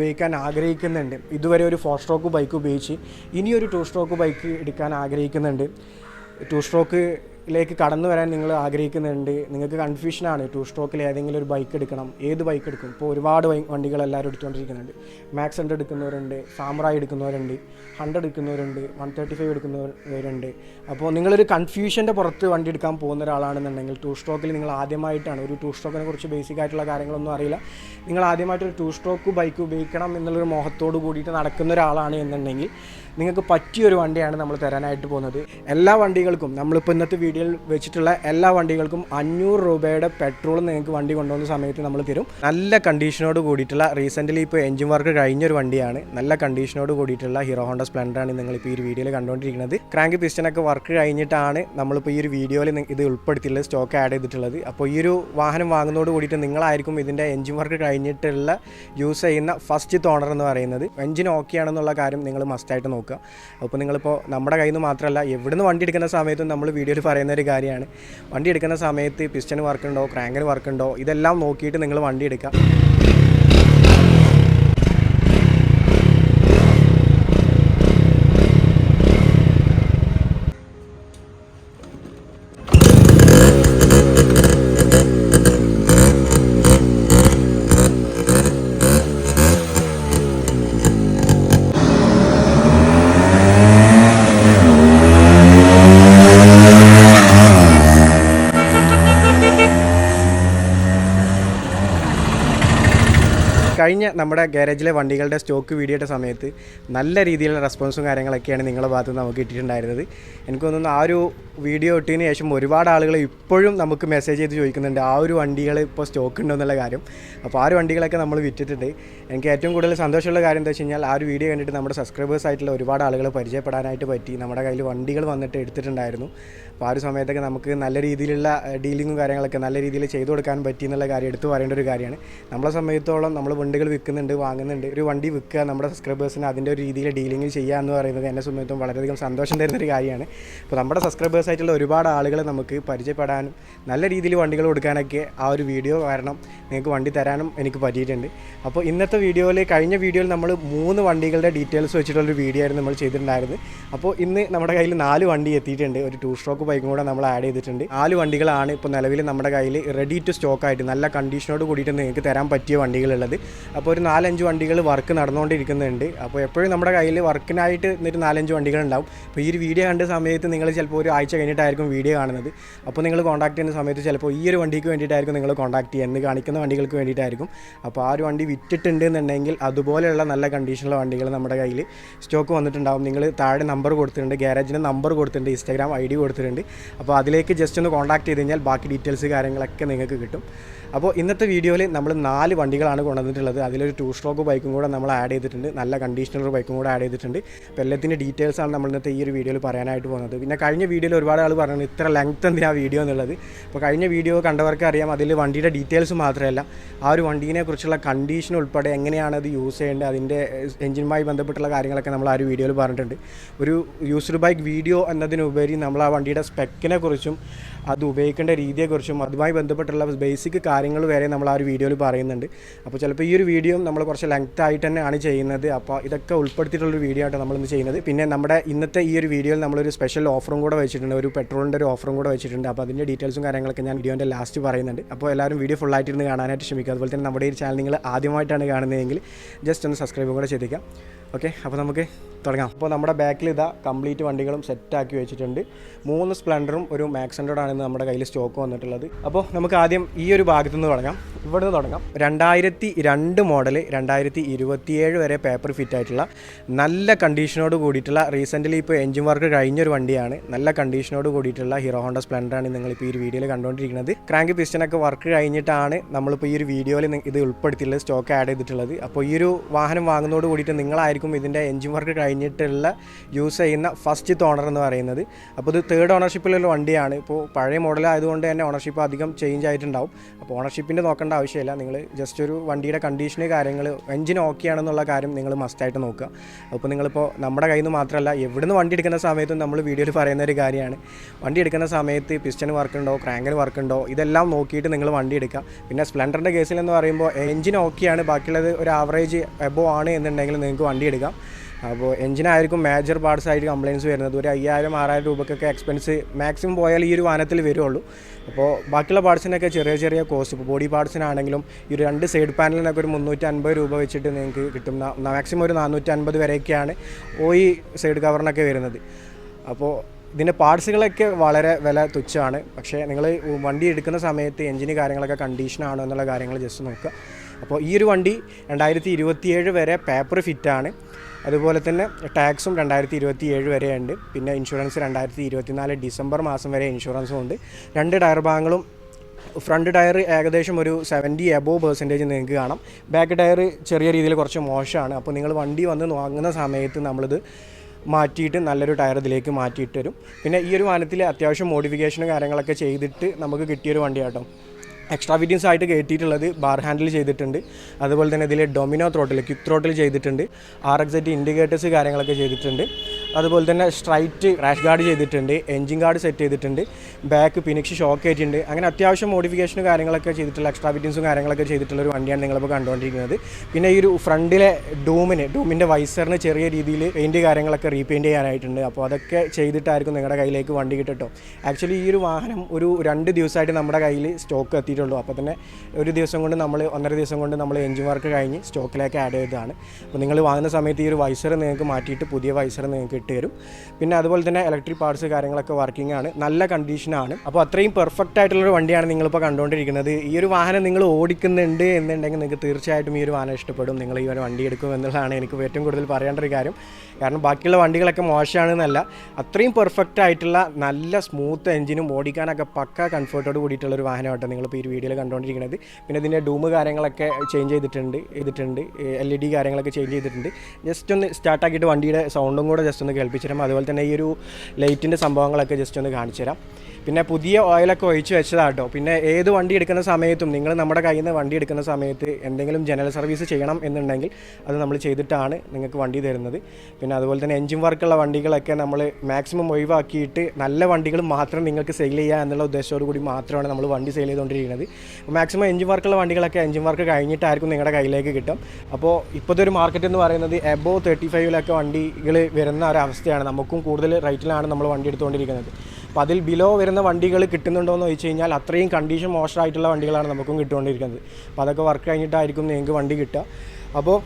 Stroke ഉപയോഗിക്കാൻ ആഗ്രഹിക്കുന്നുണ്ട്. ഇതുവരെ ഒരു ഫോർ സ്ട്രോക്ക് ബൈക്ക് ഉപയോഗിച്ച് ഇനിയൊരു ടു സ്ട്രോക്ക് ബൈക്ക് എടുക്കാൻ ആഗ്രഹിക്കുന്നുണ്ട്. ടു സ്ട്രോക്കിലേക്ക് കടന്നു വരാൻ നിങ്ങൾ ആഗ്രഹിക്കുന്നുണ്ട്. നിങ്ങൾക്ക് കൺഫ്യൂഷനാണ് ടു സ്ട്രോക്കിൽ ഏതെങ്കിലും ഒരു ബൈക്ക് എടുക്കണം. ഏത് ബൈക്ക് എടുക്കും? ഇപ്പോൾ ഒരുപാട് വണ്ടികൾ എല്ലാവരും എടുത്തുകൊണ്ടിരിക്കുന്നുണ്ട്. മാക്സ് ഹൺഡ്രഡ് എടുക്കുന്നവരുണ്ട്. സാമറായി എടുക്കുന്നവരുണ്ട്. ഹൺഡ്രഡ് എടുക്കുന്നവരുണ്ട്. വൺ തേർട്ടി ഫൈവ് എടുക്കുന്നവരുണ്ട്. അപ്പോൾ നിങ്ങളൊരു കൺഫ്യൂഷന്റെ പുറത്ത് വണ്ടി എടുക്കാൻ പോകുന്ന ഒരാളാണെന്നുണ്ടെങ്കിൽ ടു സ്ട്രോക്കിൽ നിങ്ങൾ ആദ്യമായിട്ടാണ്. ഒരു ടു സ്ട്രോക്കിനെ കുറിച്ച് ബേസിക് ആയിട്ടുള്ള കാര്യങ്ങളൊന്നും അറിയില്ല. നിങ്ങൾ ആദ്യമായിട്ട് ഒരു ടു സ്ട്രോക്ക് ബൈക്ക് ഉപയോഗിക്കണം എന്നുള്ളൊരു മോഹത്തോട് കൂടിയിട്ട് നടക്കുന്ന ഒരാളാണ് എന്നുണ്ടെങ്കിൽ നിങ്ങൾക്ക് പറ്റിയൊരു വണ്ടിയാണ് നമ്മൾ തരാനായിട്ട് പോകുന്നത്. എല്ലാ വണ്ടികൾക്കും നമ്മളിപ്പോൾ ഇന്നത്തെ വീഡിയോയിൽ വെച്ചിട്ടുള്ള എല്ലാ വണ്ടികൾക്കും അഞ്ഞൂറ് രൂപയുടെ പെട്രോൾ നിങ്ങൾക്ക് വണ്ടി കൊണ്ടുപോകുന്ന സമയത്ത് നമ്മൾ തരും. നല്ല കണ്ടീഷനോട് കൂടിയിട്ടുള്ള റീസെന്റ്ലി ഇപ്പോൾ എഞ്ചിൻ വർക്ക് കഴിഞ്ഞൊരു വണ്ടിയാണ്. നല്ല കണ്ടീഷനോട് കൂടിയിട്ടുള്ള ഹീറോ ഹോണ്ട സ്പ്ലെൻഡർ ആണ് നിങ്ങൾ നിങ്ങളിപ്പോൾ ഈ വീഡിയോയിൽ കണ്ടുകൊണ്ടിരിക്കുന്നത്. ക്രാങ്ക് പിസ്റ്റനൊക്കെ വർക്ക് കഴിഞ്ഞിട്ടാണ് നമ്മളിപ്പോൾ ഈ ഒരു വീഡിയോയിൽ ഇത് ഉൾപ്പെടുത്തിയിട്ടുള്ളത് സ്റ്റോക്ക് ആഡ് ചെയ്തിട്ടുള്ളത്. അപ്പോൾ ഈ ഒരു വാഹനം വാങ്ങുന്നതോട് കൂടിയിട്ട് നിങ്ങളായിരിക്കും ഇതിന്റെ എഞ്ചിൻ വർക്ക് കഴിഞ്ഞിട്ടുള്ള യൂസ് ചെയ്യുന്ന ഫസ്റ്റ് തോണർ എന്ന് പറയുന്നത്. എഞ്ചിൻ ഓക്കെ ആണെന്നുള്ള കാര്യം നിങ്ങൾ മസ്റ്റായിട്ട് നോക്കുക. അപ്പോൾ നിങ്ങളിപ്പോൾ നമ്മുടെ കയ്യിൽ നിന്ന് മാത്രമല്ല എവിടുന്ന് വണ്ടി എടുക്കുന്ന സമയത്തും നമ്മൾ വീഡിയോയിൽ പറയുന്ന ഒരു കാര്യമാണ്. വണ്ടി എടുക്കുന്ന സമയത്ത് പിസ്റ്റൺ വർക്ക് ഉണ്ടോ ക്രാങ്കിന് വർക്ക് ഉണ്ടോ ഇതെല്ലാം നോക്കിയിട്ട് നിങ്ങൾ വണ്ടി എടുക്കുക. നമ്മുടെ ഗാരേജിലെ വണ്ടികളുടെ സ്റ്റോക്ക് വീഡിയോയുടെ സമയത്ത് നല്ല രീതിയിലുള്ള റെസ്പോൺസും കാര്യങ്ങളൊക്കെയാണ് നിങ്ങളുടെ ഭാഗത്ത് നിന്ന് നമുക്ക് കിട്ടിയിട്ടുണ്ടായിരുന്നത്. എനിക്ക് തോന്നുന്നു ആ ഒരു വീഡിയോ ഇട്ടതിന് ശേഷം ഒരുപാട് ആളുകൾ ഇപ്പോഴും നമുക്ക് മെസ്സേജ് ചെയ്ത് ചോദിക്കുന്നുണ്ട് ആ ഒരു വണ്ടികൾ ഇപ്പോൾ സ്റ്റോക്ക് ഉണ്ടോ? എന്നുള്ള കാര്യം. അപ്പോൾ ആ ഒരു വണ്ടികളൊക്കെ നമ്മൾ വിറ്റിട്ടുണ്ട്. എനിക്ക് ഏറ്റവും കൂടുതൽ സന്തോഷമുള്ള കാര്യം എന്താ വെച്ച് കഴിഞ്ഞാൽ ആ ഒരു വീഡിയോ കണ്ടിട്ട് നമ്മുടെ സബ്സ്ക്രൈബേഴ്സ് ആയിട്ടുള്ള ഒരുപാട് ആളുകൾ പരിചയപ്പെടാനായിട്ട് പറ്റി. നമ്മുടെ കയ്യിൽ വണ്ടികൾ വന്നിട്ട് എടുത്തിട്ടുണ്ടായിരുന്നു. അപ്പോൾ ആ ഒരു സമയത്തൊക്കെ നമുക്ക് നല്ല രീതിയിലുള്ള ഡീലിങ്ങും കാര്യങ്ങളൊക്കെ നല്ല രീതിയിൽ ചെയ്തു കൊടുക്കാൻ പറ്റി എന്നുള്ള കാര്യം എടുത്തു പറയേണ്ട ഒരു കാര്യമാണ്. നമ്മളെ സമയത്തോളം നമ്മൾ വണ്ടികൾ വിൽക്കുന്നുണ്ട് വാങ്ങുന്നുണ്ട്. ഒരു വണ്ടി വിൽക്കുക നമ്മുടെ സബ്സ്ക്രൈബേഴ്സിന് അതിന്റെ ഒരു രീതിയിൽ ഡീലിംഗ് ചെയ്യുക എന്ന് പറയുന്നത് എന്നെ സംബന്ധിച്ചും വളരെയധികം സന്തോഷം തരുന്ന ഒരു കാര്യമാണ്. അപ്പോൾ നമ്മുടെ സബ്സ്ക്രൈബേഴ്സായിട്ടുള്ള ഒരുപാട് ആളുകളെ നമുക്ക് പരിചയപ്പെടാനും നല്ല രീതിയിൽ വണ്ടികൾ കൊടുക്കാനൊക്കെ ആ ഒരു വീഡിയോ കാരണം നിങ്ങൾക്ക് വണ്ടി തരാനും എനിക്ക് പറ്റിയിട്ടുണ്ട്. അപ്പോൾ ഇന്നത്തെ വീഡിയോയിൽ കഴിഞ്ഞ വീഡിയോയിൽ നമ്മൾ മൂന്ന് വണ്ടികളുടെ ഡീറ്റെയിൽസ് വെച്ചിട്ടുള്ളൊരു വീഡിയോ ആയിരുന്നു നമ്മൾ ചെയ്തിട്ടുണ്ടായിരുന്നത്. അപ്പോൾ ഇന്ന് നമ്മുടെ കയ്യിൽ നാല് വണ്ടി എത്തിയിട്ടുണ്ട്. ഒരു ടു സ്ട്രോക്ക് ബൈക്കും കൂടെ നമ്മൾ ആഡ് ചെയ്തിട്ടുണ്ട്. നാല് വണ്ടികളാണ് ഇപ്പോൾ നിലവിൽ നമ്മുടെ കയ്യിൽ റെഡി ടു സ്റ്റോക്ക് ആയിട്ട്. നല്ല കണ്ടീഷനോട് കൂടിയിട്ട് നിങ്ങൾക്ക് തരാൻ പറ്റിയ വണ്ടികളുള്ളത്. അപ്പോൾ ഒരു നാലഞ്ച് വണ്ടികൾ വർക്ക് നടന്നുകൊണ്ടിരിക്കുന്നുണ്ട്. അപ്പോൾ എപ്പോഴും നമ്മുടെ കയ്യിൽ വർക്കിനായിട്ട് ഒരു നാലഞ്ച് വണ്ടികളുണ്ടാവും. അപ്പോൾ ഈ ഒരു വീഡിയോ കണ്ട സമയത്ത് നിങ്ങൾ ചിലപ്പോൾ ഒരു ആഴ്ച കഴിഞ്ഞിട്ടായിരിക്കും വീഡിയോ കാണുന്നത്. അപ്പോൾ നിങ്ങൾ കോൺടാക്ട് ചെയ്യുന്ന സമയത്ത് ചിലപ്പോൾ ഈ ഒരു വണ്ടിക്ക് വേണ്ടിയിട്ടായിരിക്കും നിങ്ങൾ കോൺടാക്ട് ചെയ്യുക. എന്ന് കാണിക്കുന്ന വണ്ടികൾക്ക് വേണ്ടിയിട്ടായിരിക്കും. അപ്പോൾ ആ ഒരു വണ്ടി വിറ്റിട്ടുണ്ട് എന്നുണ്ടെങ്കിൽ അതുപോലെയുള്ള നല്ല കണ്ടീഷനുള്ള വണ്ടികൾ നമ്മുടെ കയ്യിൽ സ്റ്റോക്ക് വന്നിട്ടുണ്ടാവും. നിങ്ങൾ താഴെ നമ്പർ കൊടുത്തിട്ടുണ്ട് ഗ്യാരേജിന്റെ നമ്പർ കൊടുത്തിട്ടുണ്ട് ഇൻസ്റ്റാഗ്രാം ഐ ഡി കൊടുത്തിട്ടുണ്ട്. അപ്പോൾ അതിലേക്ക് ജസ്റ്റ് ഒന്ന് കോൺടാക്ട് ചെയ്ത് കഴിഞ്ഞാൽ ബാക്കി ഡീറ്റെയിൽസ് കാര്യങ്ങളൊക്കെ നിങ്ങൾക്ക് കിട്ടും. അപ്പോൾ ഇന്നത്തെ വീഡിയോയിൽ നമ്മൾ നാല് വണ്ടികളാണ് കൊണ്ടുവന്നിട്ടുള്ളത്. അതിലൊരു ടൂ സ്ട്രോക്ക് ബൈക്കും കൂടെ നമ്മൾ ആഡ് ചെയ്തിട്ടുണ്ട്. നല്ല കണ്ടീഷണർ ബൈക്കും കൂടെ ആഡ് ചെയ്തിട്ടുണ്ട്. അപ്പോൾ എല്ലാത്തിന്റെ ഡീറ്റെയിൽസാണ് നമ്മൾ ഇന്നത്തെ ഈ ഒരു വീഡിയോയിൽ പറയാനായിട്ട് പോകുന്നത്. പിന്നെ കഴിഞ്ഞ വീഡിയോയിൽ ഒരുപാട് ആൾ പറഞ്ഞു ഇത്ര ലെങ്ത് എന്തിനാ വീഡിയോ എന്നുള്ളത്. അപ്പോൾ കഴിഞ്ഞ വീഡിയോ കണ്ടവർക്ക് അറിയാം അതിൽ വണ്ടിയുടെ ഡീറ്റെയിൽസ് മാത്രമല്ല. ആ ഒരു വണ്ടീനെ കുറിച്ചുള്ള കണ്ടീഷൻ ഉൾപ്പെടെ എങ്ങനെയാണ് അത് യൂസ് ചെയ്യേണ്ടത് അതിന്റെ എഞ്ചിനുമായി ബന്ധപ്പെട്ടുള്ള കാര്യങ്ങളൊക്കെ നമ്മൾ ആ ഒരു വീഡിയോയിൽ പറഞ്ഞിട്ടുണ്ട്. ഒരു യൂസ്ഡ് ബൈക്ക് വീഡിയോ എന്നതിനുപരി നമ്മൾ ആ വണ്ടിയുടെ സ്പെക്കിനെ കുറിച്ചും അത് ഉപയോഗിക്കേണ്ട രീതിയെക്കുറിച്ചും അതുമായി ബന്ധപ്പെട്ടുള്ള ബേസിക് കാര്യങ്ങൾ വരെ നമ്മൾ ആ ഒരു വീഡിയോയിൽ പറയുന്നുണ്ട്. അപ്പോൾ ചിലപ്പോൾ ഈ ഒരു വീഡിയോ നമ്മൾ കുറച്ച് ലെങ്ത് ആയിട്ട് തന്നെയാണ് ചെയ്യുന്നത്. അപ്പോൾ ഇതൊക്കെ ഉൾപ്പെടുത്തിയിട്ടുള്ളൊരു വീഡിയോ ആയിട്ട് നമ്മളിന്ന് ചെയ്യുന്നത്. പിന്നെ നമ്മുടെ ഇന്നത്തെ ഈ ഒരു വീഡിയോയിൽ നമ്മളൊരു സ്പെഷ്യൽ ഓഫറും കൂടെ വെച്ചിട്ടുണ്ട്. ഒരു പെട്രോളിന്റെ ഒരു ഓഫറും കൂടെ വെച്ചിട്ടുണ്ട്. അപ്പോൾ അതിന്റെ ഡീറ്റെയിൽസും കാര്യങ്ങളൊക്കെ ഞാൻ വീഡിയോന്റെ ലാസ്റ്റ് പറയുന്നുണ്ട്. അപ്പോൾ എല്ലാവരും വീഡിയോ ഫുൾ ആയിട്ട് ഇരുന്ന് കാണാനായിട്ട് ശ്രമിക്കുക. അതുപോലെ തന്നെ നമ്മുടെ ഈ ചാനൽ നിങ്ങൾ ആദ്യമായിട്ടാണ് കാണുന്നതെങ്കിൽ ജസ്റ്റ് ഒന്ന് സബ്സ്ക്രൈബും കൂടെ ചെയ്തേക്കാം ഓക്കെ അപ്പോൾ നമുക്ക് തുടങ്ങാം. അപ്പോൾ നമ്മുടെ ബാക്കിൽ ഇതാ കംപ്ലീറ്റ് വണ്ടികളും സെറ്റാക്കി വെച്ചിട്ടുണ്ട്. മൂന്ന് സ്പ്ലെൻഡറും ഒരു മാക്സ് ഹൺഡ്രഡാണ് ഇന്ന് നമ്മുടെ കയ്യിൽ സ്റ്റോക്ക് വന്നിട്ടുള്ളത്. അപ്പോൾ നമുക്ക് ആദ്യം ഈ ഒരു ഭാഗത്തു നിന്ന് തുടങ്ങാം. ഇവിടെ നിന്ന് തുടങ്ങാം. രണ്ടായിരത്തി രണ്ട് മോഡൽ രണ്ടായിരത്തി ഇരുപത്തിയേഴ് വരെ പേപ്പർ ഫിറ്റ് ആയിട്ടുള്ള നല്ല കണ്ടീഷനോട് കൂടിയിട്ടുള്ള റീസെന്റ്ലി ഇപ്പോൾ എഞ്ചിൻ വർക്ക് കഴിഞ്ഞൊരു വണ്ടിയാണ്. നല്ല കണ്ടീഷനോട് കൂടിയിട്ടുള്ള ഹീറോ ഹോണ്ട സ്പ്ലെൻഡറാണ് നിങ്ങളിപ്പോൾ ഈ ഒരു വീഡിയോയിൽ കണ്ടുകൊണ്ടിരിക്കുന്നത് ക്രാങ്ക് പിസ്റ്റനൊക്കെ വർക്ക് കഴിഞ്ഞിട്ടാണ് നമ്മളിപ്പോൾ ഈ ഒരു വീഡിയോയിൽ ഇത് ഉൾപ്പെടുത്തിയിട്ടുള്ളത് സ്റ്റോക്ക് ആഡ് ചെയ്തിട്ടുള്ളത്. അപ്പോൾ ഈ ഒരു വാഹനം വാങ്ങുന്നതോട് കൂടിയിട്ട് നിങ്ങളായിരിക്കും ഇതിന്റെ എഞ്ചിൻ വർക്ക് കഴിഞ്ഞിട്ടുള്ള യൂസ് ചെയ്യുന്ന ഫസ്റ്റ് തോണർ എന്ന് പറയുന്നത്. അപ്പോൾ ഇത് തേർഡ് ഓണർഷിപ്പിലുള്ള വണ്ടിയാണ്. ഇപ്പോൾ പഴയ മോഡൽ ആയതുകൊണ്ട് തന്നെ ഓണർഷിപ്പ് അധികം ചേഞ്ച് ആയിട്ടുണ്ടാവും. അപ്പോൾ ഓണർഷിപ്പിന്റെ നോക്കേണ്ട ആവശ്യമില്ല. നിങ്ങൾ ജസ്റ്റ് ഒരു വണ്ടിയുടെ കണ്ടീഷന് കാര്യങ്ങൾ എഞ്ചിൻ ഓക്കെ ആണെന്നുള്ള കാര്യം നിങ്ങൾ മസ്റ്റായിട്ട് നോക്കുക. അപ്പോൾ നിങ്ങളിപ്പോൾ നമ്മുടെ കയ്യിൽ നിന്ന് മാത്രമല്ല എവിടുന്ന് വണ്ടി എടുക്കുന്ന സമയത്തും നമ്മൾ വീഡിയോയിൽ പറയുന്ന ഒരു കാര്യമാണ്. വണ്ടി എടുക്കുന്ന സമയത്ത് പിസ്റ്റൺ വർക്ക് ഉണ്ടോ ക്രാങ്കിന് വർക്ക് ഉണ്ടോ ഇതെല്ലാം നോക്കിയിട്ട് നിങ്ങൾ വണ്ടി എടുക്കുക. പിന്നെ സ്പ്ലെൻഡറിന്റെ കേസിൽ എന്ന് പറയുമ്പോൾ എഞ്ചിൻ ഓക്കെയാണ് ബാക്കിയുള്ളത് ഒരു ആവറേജ് എബോ ആണ് എന്നുണ്ടെങ്കിൽ നിങ്ങൾക്ക് വണ്ടി എടുക്കാം. അപ്പോൾ എഞ്ചിനായിരിക്കും മേജർ പാർട്സ് ആയിട്ട് കംപ്ലയിൻസ് വരുന്നത്. ഒരു അയ്യായിരം ആറായിരം രൂപക്കൊക്കെ എക്സ്പെൻസ് മാക്സിമം പോയാൽ ഈ ഒരു വാഹനത്തിൽ വരുള്ളൂ അപ്പോൾ ബാക്കിയുള്ള പാർട്സിനൊക്കെ ചെറിയ ചെറിയ കോസ്റ്റ് ഇപ്പോൾ ബോഡി പാർട്സിനാണെങ്കിലും ഈ ഒരു രണ്ട് സൈഡ് പാനലിനൊക്കെ ഒരു മുന്നൂറ്റി അൻപത് രൂപ വെച്ചിട്ട് നിങ്ങൾക്ക് കിട്ടും. മാക്സിമം ഒരു നാനൂറ്റി വരെയൊക്കെയാണ് ഓയി സൈഡ് കവറിനൊക്കെ വരുന്നത്. അപ്പോൾ ഇതിന്റെ പാർട്സുകളൊക്കെ വളരെ വില തുച്ഛമാണ്. പക്ഷേ നിങ്ങൾ വണ്ടി എടുക്കുന്ന സമയത്ത് എഞ്ചിന് കാര്യങ്ങളൊക്കെ കണ്ടീഷനാണോ എന്നുള്ള കാര്യങ്ങൾ ജസ്റ്റ് നോക്കുക. അപ്പോൾ ഈ ഒരു വണ്ടി രണ്ടായിരത്തി ഇരുപത്തിയേഴ് വരെ പേപ്പർ ഫിറ്റാണ് അതുപോലെ തന്നെ ടാക്സും രണ്ടായിരത്തി ഇരുപത്തി ഏഴ് വരെയുണ്ട് പിന്നെ ഇൻഷുറൻസ് രണ്ടായിരത്തി ഇരുപത്തിനാല് ഡിസംബർ മാസം വരെ ഇൻഷുറൻസും ഉണ്ട്. രണ്ട് ടയർ ഭാഗങ്ങളും ഫ്രണ്ട് ടയർ ഏകദേശം ഒരു സെവന്റി എബോവ് പെർസെന്റേജ് നിങ്ങൾക്ക് കാണാം. ബാക്ക് ടയർ ചെറിയ രീതിയിൽ കുറച്ച് മോശമാണ്. അപ്പോൾ നിങ്ങൾ വണ്ടി വന്ന് വാങ്ങുന്ന സമയത്ത് നമ്മളിത് മാറ്റിയിട്ട് നല്ലൊരു ടയർ ഇതിലേക്ക് മാറ്റിയിട്ട് തരും പിന്നെ ഈ ഒരു വാഹനത്തിൽ അത്യാവശ്യം മോഡിഫിക്കേഷനും കാര്യങ്ങളൊക്കെ ചെയ്തിട്ട് നമുക്ക് കിട്ടിയൊരു വണ്ടിയാട്ടോ. എക്സ്ട്രാ ഫിറ്റിങ്സ് ആയിട്ട് കയറ്റിയിട്ടുള്ളത് ബാർ ഹാൻഡിൽ ചെയ്തിട്ടുണ്ട്. അതുപോലെ തന്നെ ഇതിൽ ഡൊമിനോ ത്രോട്ടിൽ ക്വിക്ക് ത്രോട്ടിൽ ചെയ്തിട്ടുണ്ട്. ആർ എക്സൈറ്റ് ഇൻഡിക്കേറ്റേഴ്സ് കാര്യങ്ങളൊക്കെ ചെയ്തിട്ടുണ്ട്. അതുപോലെ തന്നെ സ്ട്രൈറ്റ് റാഷ് ഗാർഡ് ചെയ്തിട്ടുണ്ട് എൻജിൻ ഗാർഡ് സെറ്റ് ചെയ്തിട്ടുണ്ട് ബാക്ക് പിനിക്സ് ഷോക്ക് ആയിട്ടുണ്ട് അങ്ങനെ അത്യാവശ്യം മോഡിഫിക്കേഷനും കാര്യങ്ങളൊക്കെ ചെയ്തിട്ടുള്ള എക്സ്ട്രാ ഫിറ്റിങ്സും കാര്യങ്ങളൊക്കെ ചെയ്തിട്ടുള്ള ഒരു വണ്ടിയാണ് നിങ്ങളിപ്പോൾ കണ്ടുകൊണ്ടിരിക്കുന്നത് പിന്നെ ഈ ഒരു ഫ്രണ്ടിലെ ഡൂമിന് ഡൂമിന്റെ വൈസറിന് ചെറിയ രീതിയിൽ പെയിന്റ് കാര്യങ്ങളൊക്കെ റീപെയിന്റ് ചെയ്യാനായിട്ടുണ്ട്. അപ്പോൾ അതൊക്കെ ചെയ്തിട്ടായിരിക്കും നിങ്ങളുടെ കയ്യിലേക്ക് വണ്ടി കിട്ടട്ടോ. ആക്ച്വലി ഈ ഒരു വാഹനം ഒരു രണ്ട് ദിവസമായിട്ട് നമ്മുടെ കയ്യിൽ സ്റ്റോക്ക് എത്തിയിട്ടുള്ളൂ. അപ്പോൾ തന്നെ ഒരു ദിവസം കൊണ്ട് നമ്മൾ ഒന്നര ദിവസം കൊണ്ട് നമ്മൾ എഞ്ചിൻ വർക്ക് കഴിഞ്ഞ് സ്റ്റോക്കിലേക്ക് ആഡ് ചെയ്തതാണ്. അപ്പോൾ നിങ്ങൾ വാങ്ങുന്ന സമയത്ത് ഈ ഒരു വൈസർ നിങ്ങൾക്ക് മാറ്റിയിട്ട് പുതിയ വൈസർ നിങ്ങൾക്ക് ഇട്ട് തരും. പിന്നെ അതുപോലെ തന്നെ ഇലക്ട്രിക് പാർട്സ് കാര്യങ്ങളൊക്കെ വർക്കിംഗ് ആണ്. നല്ല കണ്ടീഷനാണ് അപ്പോൾ അത്രയും പെർഫെക്റ്റ് ആയിട്ടുള്ളൊരു വണ്ടിയാണ് നിങ്ങളിപ്പോൾ കണ്ടുകൊണ്ടിരിക്കുന്നത്. ഈ ഒരു വാഹനം നിങ്ങൾ ഓടിക്കുന്നുണ്ട് എന്നുണ്ടെങ്കിൽ നിങ്ങൾക്ക് തീർച്ചയായിട്ടും ഈ ഒരു വാഹനം ഇഷ്ടപ്പെടും. നിങ്ങൾ ഈ ഒരു വണ്ടി എടുക്കും എന്നുള്ളതാണ് എനിക്ക് ഏറ്റവും കൂടുതൽ പറയേണ്ട ഒരു കാര്യം. കാരണം ബാക്കിയുള്ള വണ്ടികളൊക്കെ മോശമാണെന്നല്ല അത്രയും പെർഫെക്റ്റ് ആയിട്ടുള്ള നല്ല സ്മൂത്ത് എഞ്ചിനും ഓടിക്കാനൊക്കെ പക്ക കംഫർട്ടോട് കൂടിയിട്ടുള്ള ഒരു വാഹനമാട്ടോ നിങ്ങളിപ്പോൾ ഈ വീഡിയോയിൽ കണ്ടുകൊണ്ടിരിക്കുന്നത് പിന്നെ ഇതിന്റെ ഡൂമ് കാര്യങ്ങളൊക്കെ ചേഞ്ച് ചെയ്തിട്ടുണ്ട് ചെയ്തിട്ടുണ്ട് എൽ ഇ ഡി കാര്യങ്ങളൊക്കെ ചേഞ്ച് ചെയ്തിട്ടുണ്ട്. ജസ്റ്റ് ഒന്ന് സ്റ്റാർട്ടാക്കിയിട്ട് വണ്ടിയുടെ സൗണ്ടും കൂടെ ജസ്റ്റ് ഒന്ന് കേൾപ്പിച്ചു തരാം. അതുപോലെ തന്നെ ഈ ഒരു ലൈറ്റിന്റെ സംഭവങ്ങളൊക്കെ ജസ്റ്റ് ഒന്ന് കാണിച്ചു തരാം. പിന്നെ പുതിയ ഓയിലൊക്കെ ഒഴിച്ച് വെച്ചതാണ് കേട്ടോ പിന്നെ ഏത് വണ്ടി എടുക്കുന്ന സമയത്തും നിങ്ങൾ നമ്മുടെ കയ്യിൽ നിന്ന് വണ്ടി എടുക്കുന്ന സമയത്ത് എന്തെങ്കിലും ജനറൽ സർവീസ് ചെയ്യണം എന്നുണ്ടെങ്കിൽ അത് നമ്മൾ ചെയ്തിട്ടാണ് നിങ്ങൾക്ക് വണ്ടി തരുന്നത്. പിന്നെ അതുപോലെ തന്നെ എൻജിൻ വർക്കുള്ള വണ്ടികളൊക്കെ നമ്മൾ മാക്സിമം ഒഴിവാക്കിയിട്ട് നല്ല വണ്ടികൾ മാത്രം നിങ്ങൾക്ക് സെയിൽ ചെയ്യുക എന്നുള്ള ഉദ്ദേശത്തോടു കൂടി മാത്രമാണ് നമ്മൾ വണ്ടി സെയിൽ ചെയ്തുകൊണ്ടിരിക്കുന്നത്. മാക്സിമം എൻജിൻ വർക്കുള്ള വണ്ടികളൊക്കെ എൻജിൻ വർക്ക് കഴിഞ്ഞിട്ടായിരിക്കും നിങ്ങളുടെ കയ്യിലേക്ക് കിട്ടും. അപ്പോൾ ഇപ്പോഴത്തെ ഒരു മാർക്കറ്റ് എന്ന് പറയുന്നത് എബോ തേർട്ടി ഫൈവിലൊക്കെ വണ്ടികൾ വരുന്ന ഒരവസ്ഥയാണ് നമുക്കും കൂടുതൽ റേറ്റിലാണ് നമ്മൾ വണ്ടി എടുത്തുകൊണ്ടിരിക്കുന്നത്. അപ്പോൾ അതിൽ ബിലോ വരുന്ന വണ്ടികൾ കിട്ടുന്നുണ്ടോ എന്ന് ചോദിച്ചു കഴിഞ്ഞാൽ അത്രയും കണ്ടീഷൻ മോശമായിട്ടുള്ള വണ്ടികളാണ് നമുക്കും കിട്ടുകൊണ്ടിരിക്കുന്നത്. അപ്പോൾ അതൊക്കെ വർക്ക് കഴിഞ്ഞിട്ടായിരിക്കും നിങ്ങൾക്ക് വണ്ടി കിട്ടുക. അപ്പോൾ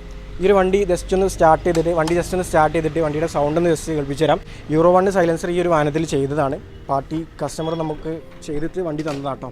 ഈ ഒരു വണ്ടി ജസ്റ്റ് ഒന്ന് സ്റ്റാർട്ട് ചെയ്തിട്ട് വണ്ടി ജസ്റ്റ് ഒന്ന് സ്റ്റാർട്ട് ചെയ്തിട്ട് വണ്ടിയുടെ സൗണ്ട് ഒന്ന് ജസ്റ്റ് കേൾപ്പിച്ചു തരാം യൂറോ വൺ സൈലൻസർ ഈ ഒരു വാഹനത്തിൽ ചെയ്തതാണ്. പാർട്ടി കസ്റ്റമർ നമുക്ക് ചെയ്തിട്ട് വണ്ടി തന്നതാട്ടോ.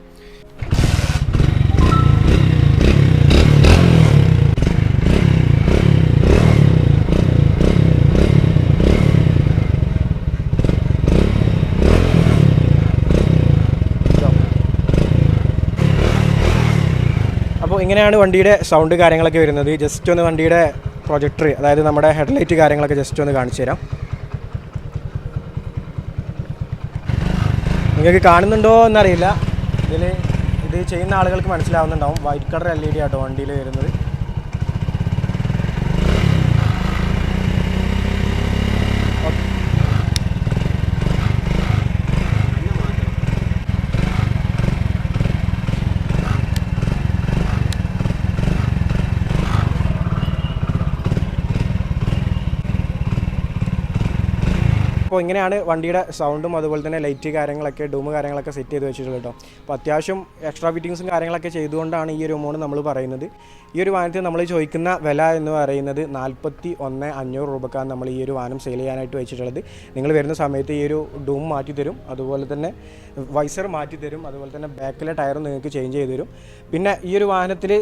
ഇങ്ങനെയാണ് വണ്ടിയുടെ സൗണ്ട് കാര്യങ്ങളൊക്കെ വരുന്നത്. ജസ്റ്റ് ഒന്ന് വണ്ടിയുടെ പ്രൊജക്ടർ അതായത് നമ്മുടെ ഹെഡ്ലൈറ്റ് കാര്യങ്ങളൊക്കെ ജസ്റ്റ് ഒന്ന് കാണിച്ചു തരാം. നിങ്ങൾക്ക് കാണുന്നുണ്ടോ എന്നറിയില്ല. ഇതിൽ ഇത് ചെയ്യുന്ന ആളുകൾക്ക് മനസ്സിലാവുന്നുണ്ടാവും. White colour L E D auto വണ്ടിയിൽ വരുന്നത്. അപ്പോൾ ഇങ്ങനെയാണ് വണ്ടിയുടെ സൗണ്ടും അതുപോലെ തന്നെ ലൈറ്റ് കാര്യങ്ങളൊക്കെ ഡൂം കാര്യങ്ങളൊക്കെ സെറ്റ് ചെയ്ത് വെച്ചിട്ടുള്ളത് കേട്ടോ. അപ്പോൾ അത്യാവശ്യം എക്സ്ട്രാ ഫിറ്റിങ്സും കാര്യങ്ങളൊക്കെ ചെയ്തുകൊണ്ടാണ് ഈ ഒരു എമൗണ്ട് നമ്മൾ പറയുന്നത്. ഈ ഒരു വാഹനത്തിൽ നമ്മൾ ചോദിക്കുന്ന വില എന്ന് പറയുന്നത് നാൽപ്പത്തി ഒന്ന് അഞ്ഞൂറ് രൂപക്കാണ് നമ്മൾ ഈ ഒരു വാഹനം സെയിൽ ചെയ്യാനായിട്ട് വെച്ചിട്ടുള്ളത്. നിങ്ങൾ വരുന്ന സമയത്ത് ഈ ഒരു ഡൂം മാറ്റി തരും അതുപോലെ തന്നെ വൈസർ മാറ്റി തരും അതുപോലെ തന്നെ ബാക്കിലെ ടയറും നിങ്ങൾക്ക് ചേഞ്ച് ചെയ്ത് തരും. പിന്നെ ഈ ഒരു വാഹനത്തിൽ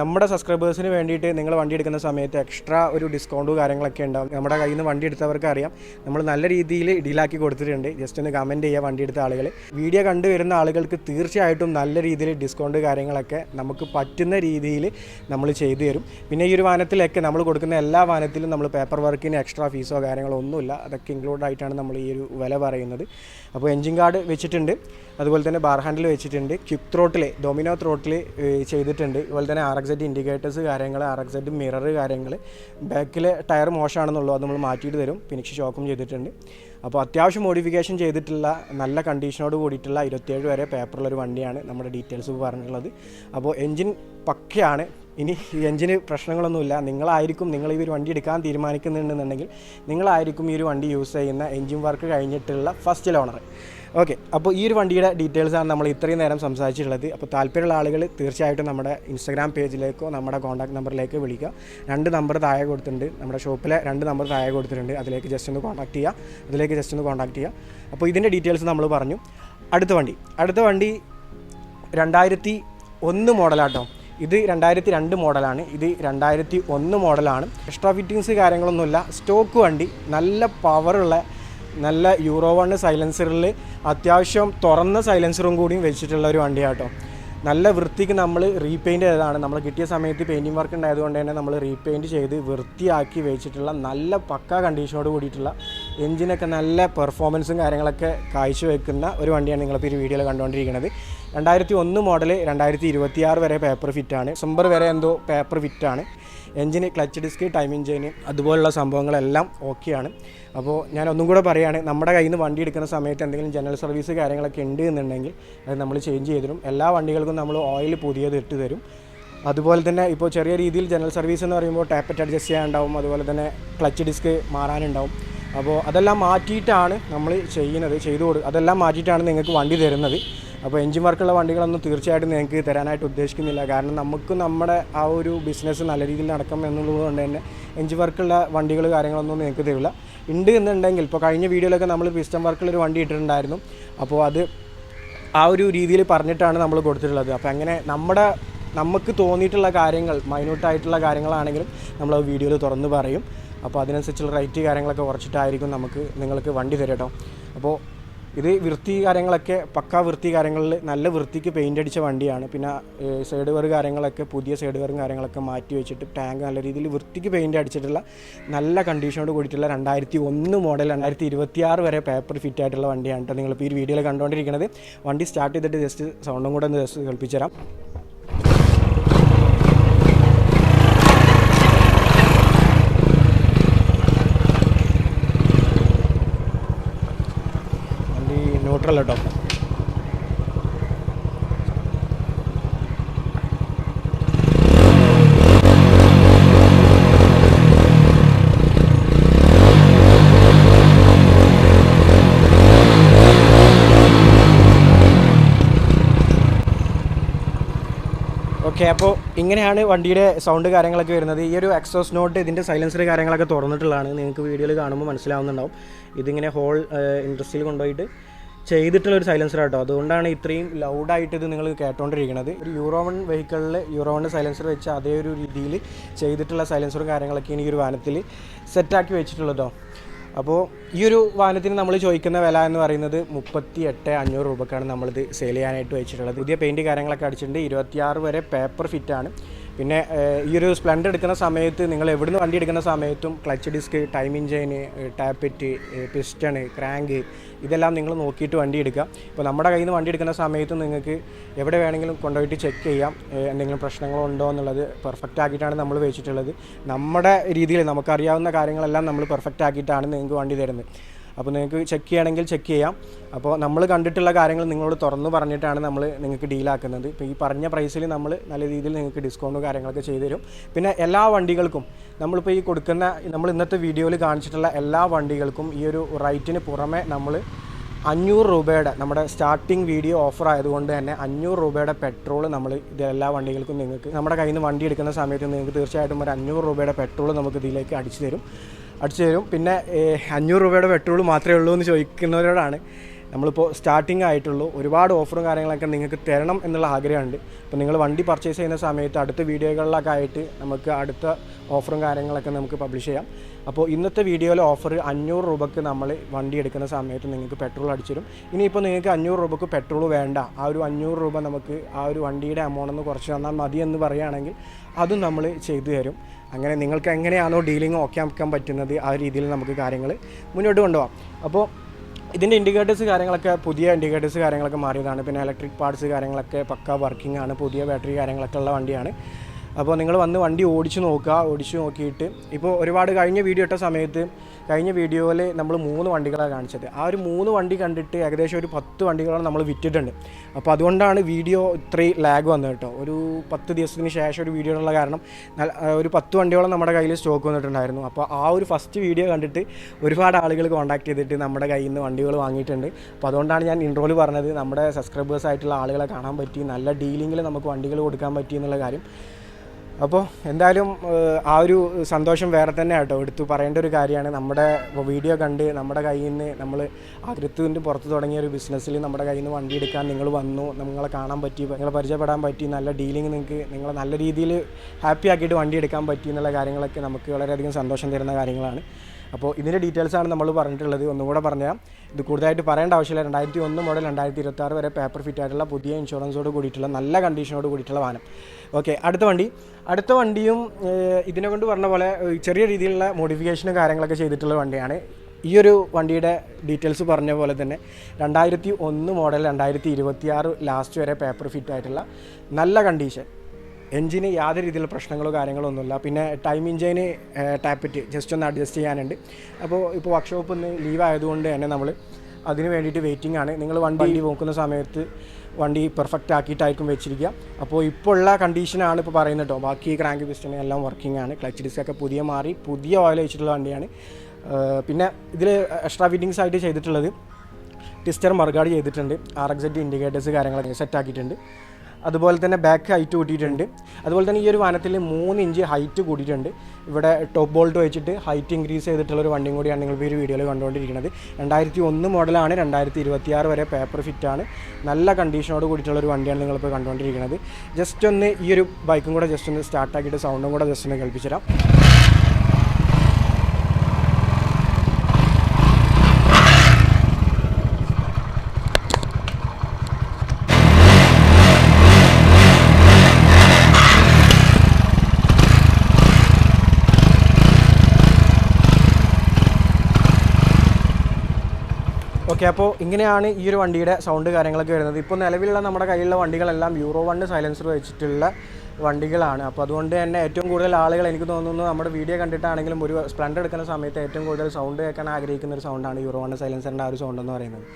നമ്മുടെ സബ്സ്ക്രൈബേഴ്സിന് വേണ്ടിയിട്ട് നിങ്ങൾ വണ്ടി എടുക്കുന്ന സമയത്ത് എക്സ്ട്രാ ഒരു ഡിസ്കൗണ്ടും കാര്യങ്ങളൊക്കെ ഉണ്ടാവും. നമ്മുടെ കയ്യിൽ നിന്ന് വണ്ടി എടുത്തവർക്ക് അറിയാം നമ്മൾ നല്ല രീതിയിൽ രീതിയിൽ ഡീലാക്കി കൊടുത്തിട്ടുണ്ട്. ജസ്റ്റ് ഒന്ന് കമന്റ് ചെയ്യുക വണ്ടി എടുത്ത ആളുകൾ വീഡിയോ കണ്ടു വരുന്ന ആളുകൾക്ക് തീർച്ചയായിട്ടും നല്ല രീതിയിൽ ഡിസ്കൗണ്ട് കാര്യങ്ങളൊക്കെ നമുക്ക് പറ്റുന്ന രീതിയിൽ നമ്മൾ ചെയ്തു തരും. പിന്നെ ഈ ഒരു വാഹനത്തിലൊക്കെ നമ്മൾ കൊടുക്കുന്ന എല്ലാ വാഹനത്തിലും നമ്മൾ പേപ്പർ വർക്കിന് എക്സ്ട്രാ ഫീസോ കാര്യങ്ങളോ ഒന്നുമില്ല. അതൊക്കെ ഇൻക്ലൂഡ് ആയിട്ടാണ് നമ്മൾ ഈ ഒരു വില പറയുന്നത്. അപ്പോൾ എൻജിൻ കാർഡ് വെച്ചിട്ടുണ്ട്. അതുപോലെ തന്നെ ബാർ ഹാൻഡിൽ വെച്ചിട്ടുണ്ട്. ക്യുക്ക് ത്രോട്ടിൽ ഡൊമിനോ ത്രോട്ടിൽ ചെയ്തിട്ടുണ്ട്. അതുപോലെ തന്നെ ആർ എക്സ് എഡ് ഇൻഡിക്കേറ്റേഴ്സ് കാര്യങ്ങൾ ആർ എക്സ് എഡ് മിറർ കാര്യങ്ങൾ. ബാക്കിലെ ടയർ മോശമാണെന്നുള്ളൂ. അത് നമ്മൾ മാറ്റിയിട്ട് തരും. ഫിനിഷ് ഷോക്കും ചെയ്തിട്ടുണ്ട്. അപ്പോൾ അത്യാവശ്യം മോഡിഫിക്കേഷൻ ചെയ്തിട്ടുള്ള നല്ല കണ്ടീഷനോട് കൂടിയിട്ടുള്ള ഇരുപത്തിയേഴ് വരെ പേപ്പറിലൊരു വണ്ടിയാണ് നമ്മുടെ ഡീറ്റെയിൽസ് പറഞ്ഞിട്ടുള്ളത്. അപ്പോൾ എൻജിൻ പക്കയാണ്. ഇനി ഈ എഞ്ചിന് പ്രശ്നങ്ങളൊന്നുമില്ല. നിങ്ങളായിരിക്കും നിങ്ങൾ ഈ ഒരു വണ്ടി എടുക്കാൻ തീരുമാനിക്കുന്നുണ്ടെന്നുണ്ടെങ്കിൽ നിങ്ങളായിരിക്കും ഈ ഒരു വണ്ടി യൂസ് ചെയ്യുന്ന എഞ്ചിൻ വർക്ക് കഴിഞ്ഞിട്ടുള്ള ഫസ്റ്റ് ഓണർ ഓക്കെ അപ്പോൾ ഈ ഒരു വണ്ടിയുടെ ഡീറ്റെയിൽസാണ് നമ്മൾ ഇത്രയും നേരം സംസാരിച്ചിട്ടുള്ളത്. അപ്പോൾ താല്പര്യമുള്ള ആളുകൾ തീർച്ചയായിട്ടും നമ്മുടെ ഇൻസ്റ്റാഗ്രാം പേജിലേക്കോ നമ്മുടെ കോൺടാക്ട് നമ്പറിലേക്കോ വിളിക്കുക. രണ്ട് നമ്പർ താഴെ കൊടുത്തിട്ടുണ്ട്. നമ്മുടെ ഷോപ്പിലെ രണ്ട് നമ്പർ താഴെ കൊടുത്തിട്ടുണ്ട്. അതിലേക്ക് ജസ്റ്റ് ഒന്ന് കോൺടാക്ട് ചെയ്യുക. അതിലേക്ക് ജസ്റ്റ് ഒന്ന് കോൺടാക്ട് ചെയ്യുക. അപ്പോൾ ഇതിന്റെ ഡീറ്റെയിൽസ് നമ്മൾ പറഞ്ഞു. അടുത്ത വണ്ടി. അടുത്ത വണ്ടി രണ്ടായിരത്തി ഒന്ന് മോഡലാട്ടോ ഇത് രണ്ടായിരത്തി രണ്ട് മോഡലാണ്. ഇത് രണ്ടായിരത്തി ഒന്ന് മോഡലാണ്. എക്സ്ട്രാ ഫിറ്റിങ്സ് കാര്യങ്ങളൊന്നുമില്ല. സ്റ്റോക്ക് വണ്ടി നല്ല പവറുള്ള നല്ല യൂറോ വണ് സൈലൻസറിൽ അത്യാവശ്യം തുറന്ന സൈലൻസറും കൂടിയും വെച്ചിട്ടുള്ള ഒരു വണ്ടിയാട്ടോ. നല്ല വൃത്തിക്ക് നമ്മൾ റീപെയിന്റ് ചെയ്തതാണ്. നമ്മൾ കിട്ടിയ സമയത്ത് പെയിന്റിങ് വർക്ക് ഉണ്ടായതുകൊണ്ട് തന്നെ നമ്മൾ റീപെയിന്റ് ചെയ്ത് വൃത്തിയാക്കി വെച്ചിട്ടുള്ള നല്ല പക്ക കണ്ടീഷനോട് കൂടിയിട്ടുള്ള എഞ്ചിനൊക്കെ നല്ല പെർഫോമൻസും കാര്യങ്ങളൊക്കെ കാഴ്ചവെക്കുന്ന ഒരു വണ്ടിയാണ് നിങ്ങളിപ്പോൾ ഈ വീഡിയോയിൽ കണ്ടുകൊണ്ടിരിക്കുന്നത് രണ്ടായിരത്തി ഒന്ന് മോഡൽ രണ്ടായിരത്തി ഇരുപത്തി ആറ് വരെ പേപ്പർ ഫിറ്റാണ് ഡിസംബർ വരെ എന്തോ പേപ്പർ ഫിറ്റാണ് എഞ്ചിന് ക്ലച്ച് ഡിസ്ക് ടൈമിംഗ് ചെയിൻ അതുപോലുള്ള സംഭവങ്ങളെല്ലാം ഓക്കെയാണ് അപ്പോൾ ഞാൻ ഒന്നും കൂടെ പറയുകയാണ് നമ്മുടെ കയ്യിൽ നിന്ന് വണ്ടി എടുക്കുന്ന സമയത്ത് എന്തെങ്കിലും ജനറൽ സർവീസ് കാര്യങ്ങളൊക്കെ ഉണ്ട് എന്നുണ്ടെങ്കിൽ അത് നമ്മൾ ചേഞ്ച് ചെയ്തു തരും. എല്ലാ വണ്ടികൾക്കും നമ്മൾ ഓയിൽ പുതിയത് ഇട്ട് തരും. അതുപോലെ തന്നെ ഇപ്പോൾ ചെറിയ രീതിയിൽ ജനറൽ സർവീസ് എന്ന് പറയുമ്പോൾ ടാപ്പറ്റ് അഡ്ജസ്റ്റ് ചെയ്യാനുണ്ടാവും. അതുപോലെ തന്നെ ക്ലച്ച് ഡിസ്ക് മാറാനുണ്ടാവും. അപ്പോൾ അതെല്ലാം മാറ്റിയിട്ടാണ് നമ്മൾ ചെയ്യുന്നത് ചെയ്തു കൊടുക്കുക അതെല്ലാം മാറ്റിയിട്ടാണ് നിങ്ങൾക്ക് വണ്ടി തരുന്നത്. അപ്പോൾ എൻജിൻ വർക്കുള്ള വണ്ടികളൊന്നും തീർച്ചയായിട്ടും നിങ്ങൾക്ക് തരാനായിട്ട് ഉദ്ദേശിക്കുന്നില്ല. കാരണം നമുക്ക് നമ്മുടെ ആ ഒരു ബിസിനസ് നല്ല രീതിയിൽ നടക്കും എന്നുള്ളത് കൊണ്ട് തന്നെ എൻജിൻ വർക്കുള്ള വണ്ടികൾ കാര്യങ്ങളൊന്നും നിങ്ങൾക്ക് തരില്ല. ഉണ്ട് എന്നുണ്ടെങ്കിൽ ഇപ്പോൾ കഴിഞ്ഞ വീഡിയോയിലൊക്കെ നമ്മൾ പിസ്റ്റം വർക്കുള്ളൊരു വണ്ടി ഇട്ടിട്ടുണ്ടായിരുന്നു. അപ്പോൾ അത് ആ ഒരു രീതിയിൽ പറഞ്ഞിട്ടാണ് നമ്മൾ കൊടുത്തിട്ടുള്ളത്. അപ്പോൾ അങ്ങനെ നമ്മുടെ നമുക്ക് തോന്നിയിട്ടുള്ള കാര്യങ്ങൾ മൈന്യൂട്ടായിട്ടുള്ള കാര്യങ്ങളാണെങ്കിലും നമ്മൾ ആ വീഡിയോയിൽ തുറന്ന് പറയും. അപ്പോൾ അതിനനുസരിച്ചുള്ള റേറ്റ് കാര്യങ്ങളൊക്കെ കുറച്ചിട്ടായിരിക്കും നമുക്ക് നിങ്ങൾക്ക് വണ്ടി തരട്ടോ അപ്പോൾ ഇത് വൃത്തി കാര്യങ്ങളൊക്കെ പക്കാ വൃത്തി കാര്യങ്ങളിൽ നല്ല വൃത്തിക്ക് പെയിന്റ് അടിച്ച വണ്ടിയാണ്. പിന്നെ സൈഡ് വെയർ കാര്യങ്ങളൊക്കെ പുതിയ സൈഡ് വെയറും കാര്യങ്ങളൊക്കെ മാറ്റി വെച്ചിട്ട് ടാങ്ക് നല്ല രീതിയിൽ വൃത്തിക്ക് പെയിന്റ് അടിച്ചിട്ടുള്ള നല്ല കണ്ടീഷനോട് കൂടിയിട്ടുള്ള രണ്ടായിരത്തി ഒന്ന് മോഡൽ രണ്ടായിരത്തി ഇരുപത്തി ആറ് വരെ പേപ്പർ ഫിറ്റ് ആയിട്ടുള്ള വണ്ടിയാണ് കേട്ടോ നിങ്ങളിപ്പോൾ ഈ വീഡിയോയിൽ കണ്ടുകൊണ്ടിരിക്കുന്നത് വണ്ടി സ്റ്റാർട്ട് ചെയ്തിട്ട് ജസ്റ്റ് സൗണ്ടും കൂടെ ഒന്ന് ജസ്റ്റ് കേൾപ്പിച്ചു തരാം ന്യൂട്രൽ കേട്ടോ. ഓക്കെ അപ്പോൾ ഇങ്ങനെയാണ് വണ്ടിയുടെ സൗണ്ട് കാര്യങ്ങളൊക്കെ വരുന്നത്. ഈ ഒരു എക്സോസ് നോട്ട് ഇതിന്റെ സൈലൻസർ കാര്യങ്ങളൊക്കെ തുറന്നിട്ടുള്ളതാണ്. നിങ്ങൾക്ക് വീഡിയോയിൽ കാണുമ്പോൾ മനസ്സിലാവുന്നുണ്ടാവും. ഇതിങ്ങനെ ഹോൾ ഇൻഡസ്ട്രിയിൽ കൊണ്ടുപോയിട്ട് ചെയ്തിട്ടുള്ള ഒരു സൈലൻസർ കേട്ടോ അതുകൊണ്ടാണ് ഇത്രയും ലൗഡായിട്ട് ഇത് നിങ്ങൾ കേട്ടോണ്ടിരിക്കുന്നത്. ഒരു യൂറോ വൺ വെഹിക്കിളിൽ യൂറോ സൈലൻസർ വെച്ച് അതേ ഒരു രീതിയിൽ ചെയ്തിട്ടുള്ള സൈലൻസറും കാര്യങ്ങളൊക്കെയാണ് ഈ ഒരു വാനത്തിൽ സെറ്റാക്കി വെച്ചിട്ടുള്ളതോ. അപ്പോൾ ഈ ഒരു വാഹനത്തിന് നമ്മൾ ചോദിക്കുന്ന വില എന്ന് പറയുന്നത് മുപ്പത്തി എട്ട് അഞ്ഞൂറ് രൂപക്കാണ് നമ്മളിത് സെയിൽ ചെയ്യാനായിട്ട് വെച്ചിട്ടുള്ളത്. പുതിയ പെയിന്റ് കാര്യങ്ങളൊക്കെ അടിച്ചിട്ടുണ്ട്. ഇരുപത്തിയാറ് വരെ പേപ്പർ ഫിറ്റാണ് പിന്നെ ഈ ഒരു സ്പ്ലെൻഡർ എടുക്കുന്ന സമയത്ത് നിങ്ങൾ എവിടുന്ന് വണ്ടി എടുക്കുന്ന സമയത്തും clutch disc timing chain tappet piston crank ഇതെല്ലാം നിങ്ങൾ നോക്കിയിട്ട് വണ്ടി എടുക്കുക. ഇപ്പോൾ നമ്മുടെ കയ്യിൽ നിന്ന് വണ്ടി എടുക്കുന്ന സമയത്ത് നിങ്ങൾക്ക് എവിടെ വേണമെങ്കിലും കൊണ്ടുപോയിട്ട് ചെക്ക് ചെയ്യാം. എന്തെങ്കിലും പ്രശ്നങ്ങളുണ്ടോ എന്നുള്ളത് പെർഫെക്റ്റ് ആക്കിയിട്ടാണ് നമ്മൾ വെച്ചിട്ടുള്ളത്. നമ്മുടെ രീതിയിൽ നമുക്കറിയാവുന്ന കാര്യങ്ങളെല്ലാം നമ്മൾ പെർഫെക്റ്റ് ആക്കിയിട്ടാണ് നിങ്ങൾക്ക് വണ്ടി തരുന്നത്. അപ്പോൾ നിങ്ങൾക്ക് ചെക്ക് ചെയ്യണമെങ്കിൽ ചെക്ക് ചെയ്യാം. അപ്പോൾ നമ്മൾ കണ്ടിട്ടുള്ള കാര്യങ്ങൾ നിങ്ങളോട് തുറന്നു പറഞ്ഞിട്ടാണ് നമ്മൾ നിങ്ങൾക്ക് ഡീലാക്കുന്നത് ഇപ്പോൾ ഈ പറഞ്ഞ പ്രൈസിൽ നമ്മൾ നല്ല രീതിയിൽ നിങ്ങൾക്ക് ഡിസ്കൗണ്ട് കാര്യങ്ങളൊക്കെ ചെയ്തു തരും. പിന്നെ എല്ലാ വണ്ടികൾക്കും നമ്മളിപ്പോൾ ഈ കൊടുക്കുന്ന നമ്മൾ ഇന്നത്തെ വീഡിയോയിൽ കാണിച്ചിട്ടുള്ള എല്ലാ വണ്ടികൾക്കും ഈ ഒരു റൈറ്റിന് പുറമെ നമ്മൾ അഞ്ഞൂറ് രൂപയുടെ നമ്മുടെ സ്റ്റാർട്ടിംഗ് വീഡിയോ ഓഫർ ആയതുകൊണ്ട് തന്നെ അഞ്ഞൂറ് രൂപയുടെ പെട്രോൾ നമ്മൾ ഇത് എല്ലാ വണ്ടികൾക്കും നിങ്ങൾക്ക് നമ്മുടെ കയ്യിൽ നിന്ന് വണ്ടി എടുക്കുന്ന സമയത്ത് നിങ്ങൾക്ക് തീർച്ചയായിട്ടും ഒരു അഞ്ഞൂറ് രൂപയുടെ പെട്രോൾ നമുക്ക് ഇതിലേക്ക് അടിച്ചു തരും. അടിച്ചു തരും. പിന്നെ അഞ്ഞൂറ് രൂപയുടെ പെട്രോൾ മാത്രമേ ഉള്ളൂ എന്ന് ചോദിക്കുന്നവരോടാണ്. നമ്മളിപ്പോൾ സ്റ്റാർട്ടിംഗ് ആയിട്ടുള്ളൂ. ഒരുപാട് ഓഫറും കാര്യങ്ങളൊക്കെ നിങ്ങൾക്ക് തരണം എന്നുള്ള ആഗ്രഹമുണ്ട്. അപ്പോൾ നിങ്ങൾ വണ്ടി പർച്ചേസ് ചെയ്യുന്ന സമയത്ത് അടുത്ത വീഡിയോകളിലൊക്കെ ആയിട്ട് നമുക്ക് അടുത്ത ഓഫറും കാര്യങ്ങളൊക്കെ നമുക്ക് പബ്ലിഷ് ചെയ്യാം. അപ്പോൾ ഇന്നത്തെ വീഡിയോയിലെ ഓഫർ അഞ്ഞൂറ് രൂപയ്ക്ക് നമ്മൾ വണ്ടി എടുക്കുന്ന സമയത്ത് നിങ്ങൾക്ക് പെട്രോൾ അടിച്ചിരും ഇനിയിപ്പോൾ നിങ്ങൾക്ക് അഞ്ഞൂറ് രൂപയ്ക്ക് പെട്രോൾ വേണ്ട. ആ ഒരു അഞ്ഞൂറ് രൂപ നമുക്ക് ആ ഒരു വണ്ടിയുടെ എമൗണ്ട് ഒന്ന് കുറച്ച് തന്നാൽ മതി എന്ന് പറയുകയാണെങ്കിൽ അതും നമ്മൾ ചെയ്തു തരും. അങ്ങനെ നിങ്ങൾക്ക് എങ്ങനെയാണോ ഡീലിംഗ് ഓക്കെ ആക്കാൻ പറ്റുന്നത് ആ രീതിയിൽ നമുക്ക് കാര്യങ്ങൾ മുന്നോട്ട് കൊണ്ടുപോകാം. അപ്പോൾ ഇതിന്റെ ഇൻഡിക്കേറ്റേഴ്സ് കാര്യങ്ങളൊക്കെ പുതിയ ഇൻഡിക്കേറ്റേഴ്സ് കാര്യങ്ങളൊക്കെ മാറിയതാണ്. പിന്നെ ഇലക്ട്രിക് പാർട്സ് കാര്യങ്ങളൊക്കെ പക്ക വർക്കിംഗ് ആണ് പുതിയ ബാറ്ററി കാര്യങ്ങളൊക്കെ ഉള്ള വണ്ടിയാണ്. അപ്പോൾ നിങ്ങൾ വന്ന് വണ്ടി ഓടിച്ച് നോക്കുക. ഓടിച്ച് നോക്കിയിട്ട് ഇപ്പോൾ ഒരുപാട് കഴിഞ്ഞ വീഡിയോ ഇട്ട സമയത്ത് കഴിഞ്ഞ വീഡിയോയിൽ നമ്മൾ മൂന്ന് വണ്ടികളാണ് കാണിച്ചത്. ആ ഒരു മൂന്ന് വണ്ടി കണ്ടിട്ട് ഏകദേശം ഒരു പത്ത് വണ്ടികളാണ് നമ്മൾ വിറ്റിട്ടുണ്ട്. അപ്പോൾ അതുകൊണ്ടാണ് വീഡിയോ ഇത്രയും ലാഗ് വന്നത് കേട്ടോ. ഒരു പത്ത് ദിവസത്തിന് ശേഷം ഒരു വീഡിയോ ഉള്ള കാരണം ഒരു പത്ത് വണ്ടിയോളം നമ്മുടെ കയ്യിൽ സ്റ്റോക്ക് വന്നിട്ടുണ്ടായിരുന്നു. അപ്പോൾ ആ ഒരു ഫസ്റ്റ് വീഡിയോ കണ്ടിട്ട് ഒരുപാട് ആളുകൾ കോൺടാക്ട് ചെയ്തിട്ട് നമ്മുടെ കയ്യിൽ നിന്ന് വണ്ടികൾ വാങ്ങിയിട്ടുണ്ട്. അപ്പോൾ അതുകൊണ്ടാണ് ഞാൻ ഇൻട്രോയിൽ പറഞ്ഞത് നമ്മുടെ സബ്സ്ക്രൈബേഴ്സ് ആയിട്ടുള്ള ആളുകളെ കാണാൻ പറ്റി നല്ല ഡീലിങ്ങിൽ നമുക്ക് വണ്ടികൾ കൊടുക്കാൻ പറ്റി എന്നുള്ള കാര്യം. അപ്പോൾ എന്തായാലും ആ ഒരു സന്തോഷം വേറെ തന്നെ കേട്ടോ എടുത്തു പറയേണ്ട ഒരു കാര്യമാണ്. നമ്മുടെ വീഡിയോ കണ്ട് നമ്മുടെ കയ്യിൽ നിന്ന് നമ്മൾ അകൃത്തുവിന്റെ പുറത്ത് തുടങ്ങിയ ഒരു ബിസിനസ്സിൽ നമ്മുടെ കയ്യിൽ നിന്ന് വണ്ടി എടുക്കാൻ നിങ്ങൾ വന്നു. നിങ്ങളെ കാണാൻ പറ്റി നിങ്ങളെ പരിചയപ്പെടാൻ പറ്റി നല്ല ഡീലിംഗ് നിങ്ങൾക്ക് നിങ്ങളെ നല്ല രീതിയിൽ ഹാപ്പി ആക്കിയിട്ട് വണ്ടി എടുക്കാൻ പറ്റി എന്നുള്ള കാര്യങ്ങളൊക്കെ നമുക്ക് വളരെയധികം സന്തോഷം തരുന്ന കാര്യങ്ങളാണ്. അപ്പോൾ ഇതിന്റെ ആണ് നമ്മൾ പറഞ്ഞിട്ടുള്ളത്. ഒന്നും കൂടെ പറഞ്ഞുതരാം. ഇത് കൂടുതലായിട്ട് പറയേണ്ട ആവശ്യമില്ല. രണ്ടായിരത്തി ഒന്ന് മുതൽ രണ്ടായിരത്തി ഇരുപത്തി ആറ് വരെ പേപ്പർ ഫിറ്റ് ആയിട്ടുള്ള പുതിയ ഇൻഷുറൻസോട് കൂടിയിട്ടുള്ള നല്ല കണ്ടീഷനോട് കൂടിയിട്ടുള്ള വാഹനം. ഓക്കെ അടുത്ത വണ്ടി. അടുത്ത വണ്ടിയും ഇതിനെ കൊണ്ട് പറഞ്ഞ പോലെ ചെറിയ രീതിയിലുള്ള മോഡിഫിക്കേഷനും കാര്യങ്ങളൊക്കെ ചെയ്തിട്ടുള്ള വണ്ടിയാണ്. ഈ ഒരു വണ്ടിയുടെ ഡീറ്റെയിൽസ് പറഞ്ഞ പോലെ തന്നെ രണ്ടായിരത്തി ഒന്ന് മോഡൽ രണ്ടായിരത്തി ഇരുപത്തി ആറ് ലാസ്റ്റ് വരെ പേപ്പർ ഫിറ്റ് ആയിട്ടുള്ള നല്ല കണ്ടീഷൻ എഞ്ചിന് യാതൊരു രീതിയിലുള്ള പ്രശ്നങ്ങളോ കാര്യങ്ങളോ ഒന്നുമില്ല. പിന്നെ ടൈം ഇഞ്ചിന് ടാപ്പറ്റ് ജസ്റ്റ് ഒന്ന് അഡ്ജസ്റ്റ് ചെയ്യാനുണ്ട്. അപ്പോൾ ഇപ്പോൾ വർക്ക്ഷോപ്പ് ഒന്ന് ലീവ് ആയതുകൊണ്ട് തന്നെ നമ്മൾ അതിന് വേണ്ടിയിട്ട് വെയിറ്റിംഗ് ആണ്. നിങ്ങൾ വണ്ടി നോക്കുന്ന സമയത്ത് വണ്ടി പെർഫെക്റ്റ് ആക്കിയിട്ടായിരിക്കും വെച്ചിരിക്കുക. അപ്പോൾ ഇപ്പോൾ ഉള്ള കണ്ടീഷനാണ് ഇപ്പോൾ പറയുന്നത് കേട്ടോ ബാക്കി ക്രാങ്ക് പിസ്റ്റൺ എല്ലാം വർക്കിംഗ് ആണ്. ക്ലച്ച് ഡിസ്ക് ഒക്കെ പുതിയ മാറി പുതിയ ഓയിൽ വെച്ചിട്ടുള്ള വണ്ടിയാണ്. പിന്നെ ഇതിൽ എക്സ്ട്രാ ഫിറ്റിങ്സ് ആയിട്ട് ചെയ്തിട്ടുള്ളത് ടിസ്റ്റർ മറുകാട് ചെയ്തിട്ടുണ്ട്. ആർ എക്സെറ്റ് ഇൻഡിക്കേറ്റേഴ്സ് കാര്യങ്ങളൊക്കെ സെറ്റ് ആക്കിയിട്ടുണ്ട്. അതുപോലെ തന്നെ ബാക്ക് ഹൈറ്റ് കൂട്ടിയിട്ടുണ്ട്. അതുപോലെ തന്നെ ഈ ഒരു വാഹനത്തിൽ മൂന്ന് ഇഞ്ച് ഹൈറ്റ് കൂട്ടിയിട്ടുണ്ട്. ഇവിടെ ടോപ്പ് ബോൾട്ട് വെച്ചിട്ട് ഹൈറ്റ് ഇൻക്രീസ് ചെയ്തിട്ടുള്ള ഒരു വണ്ടിയും കൂടിയാണ് നിങ്ങൾ ഈ ഒരു വീഡിയോയിൽ കണ്ടുകൊണ്ടിരിക്കുന്നത്. രണ്ടായിരത്തി ഒന്ന് മോഡലാണ് രണ്ടായിരത്തി ഇരുപത്തി ആറ് വരെ പേപ്പർ ഫിറ്റാണ് നല്ല കണ്ടീഷനോട് കൂടിയിട്ടുള്ള ഒരു വണ്ടിയാണ് നിങ്ങളിപ്പോൾ കണ്ടുകൊണ്ടിരിക്കുന്നത്. ജസ്റ്റ് ഒന്ന് ഈ ഒരു ബൈക്കും കൂടെ ജസ്റ്റ് ഒന്ന് സ്റ്റാർട്ടാക്കിയിട്ട് സൗണ്ടും കൂടെ ജസ്റ്റ് ഒന്ന് കേൾപ്പിച്ചു തരാം. ഓക്കെ അപ്പോൾ ഇങ്ങനെയാണ് ഈ ഒരു വണ്ടിയുടെ സൗണ്ട് കാര്യങ്ങളൊക്കെ വരുന്നത്. ഇപ്പോൾ നിലവിലുള്ള നമ്മുടെ കയ്യിലുള്ള വണ്ടികളെല്ലാം യൂറോ വണ്ട് സൈലൻസർ വെച്ചിട്ടുള്ള വണ്ടികളാണ്. അപ്പോൾ അതുകൊണ്ട് തന്നെ ഏറ്റവും കൂടുതൽ ആളുകൾ എനിക്ക് തോന്നുന്നു നമ്മുടെ വീഡിയോ കണ്ടിട്ടാണെങ്കിലും ഒരു സ്പ്ലെൻഡർ എടുക്കുന്ന സമയത്ത് ഏറ്റവും കൂടുതൽ സൗണ്ട് കേൾക്കാൻ ആഗ്രഹിക്കുന്ന ഒരു സൗണ്ടാണ് യൂറോ വണ്ട് സൈലൻസറിന്റെ ആ ഒരു സൗണ്ട് എന്ന് പറയുന്നത്.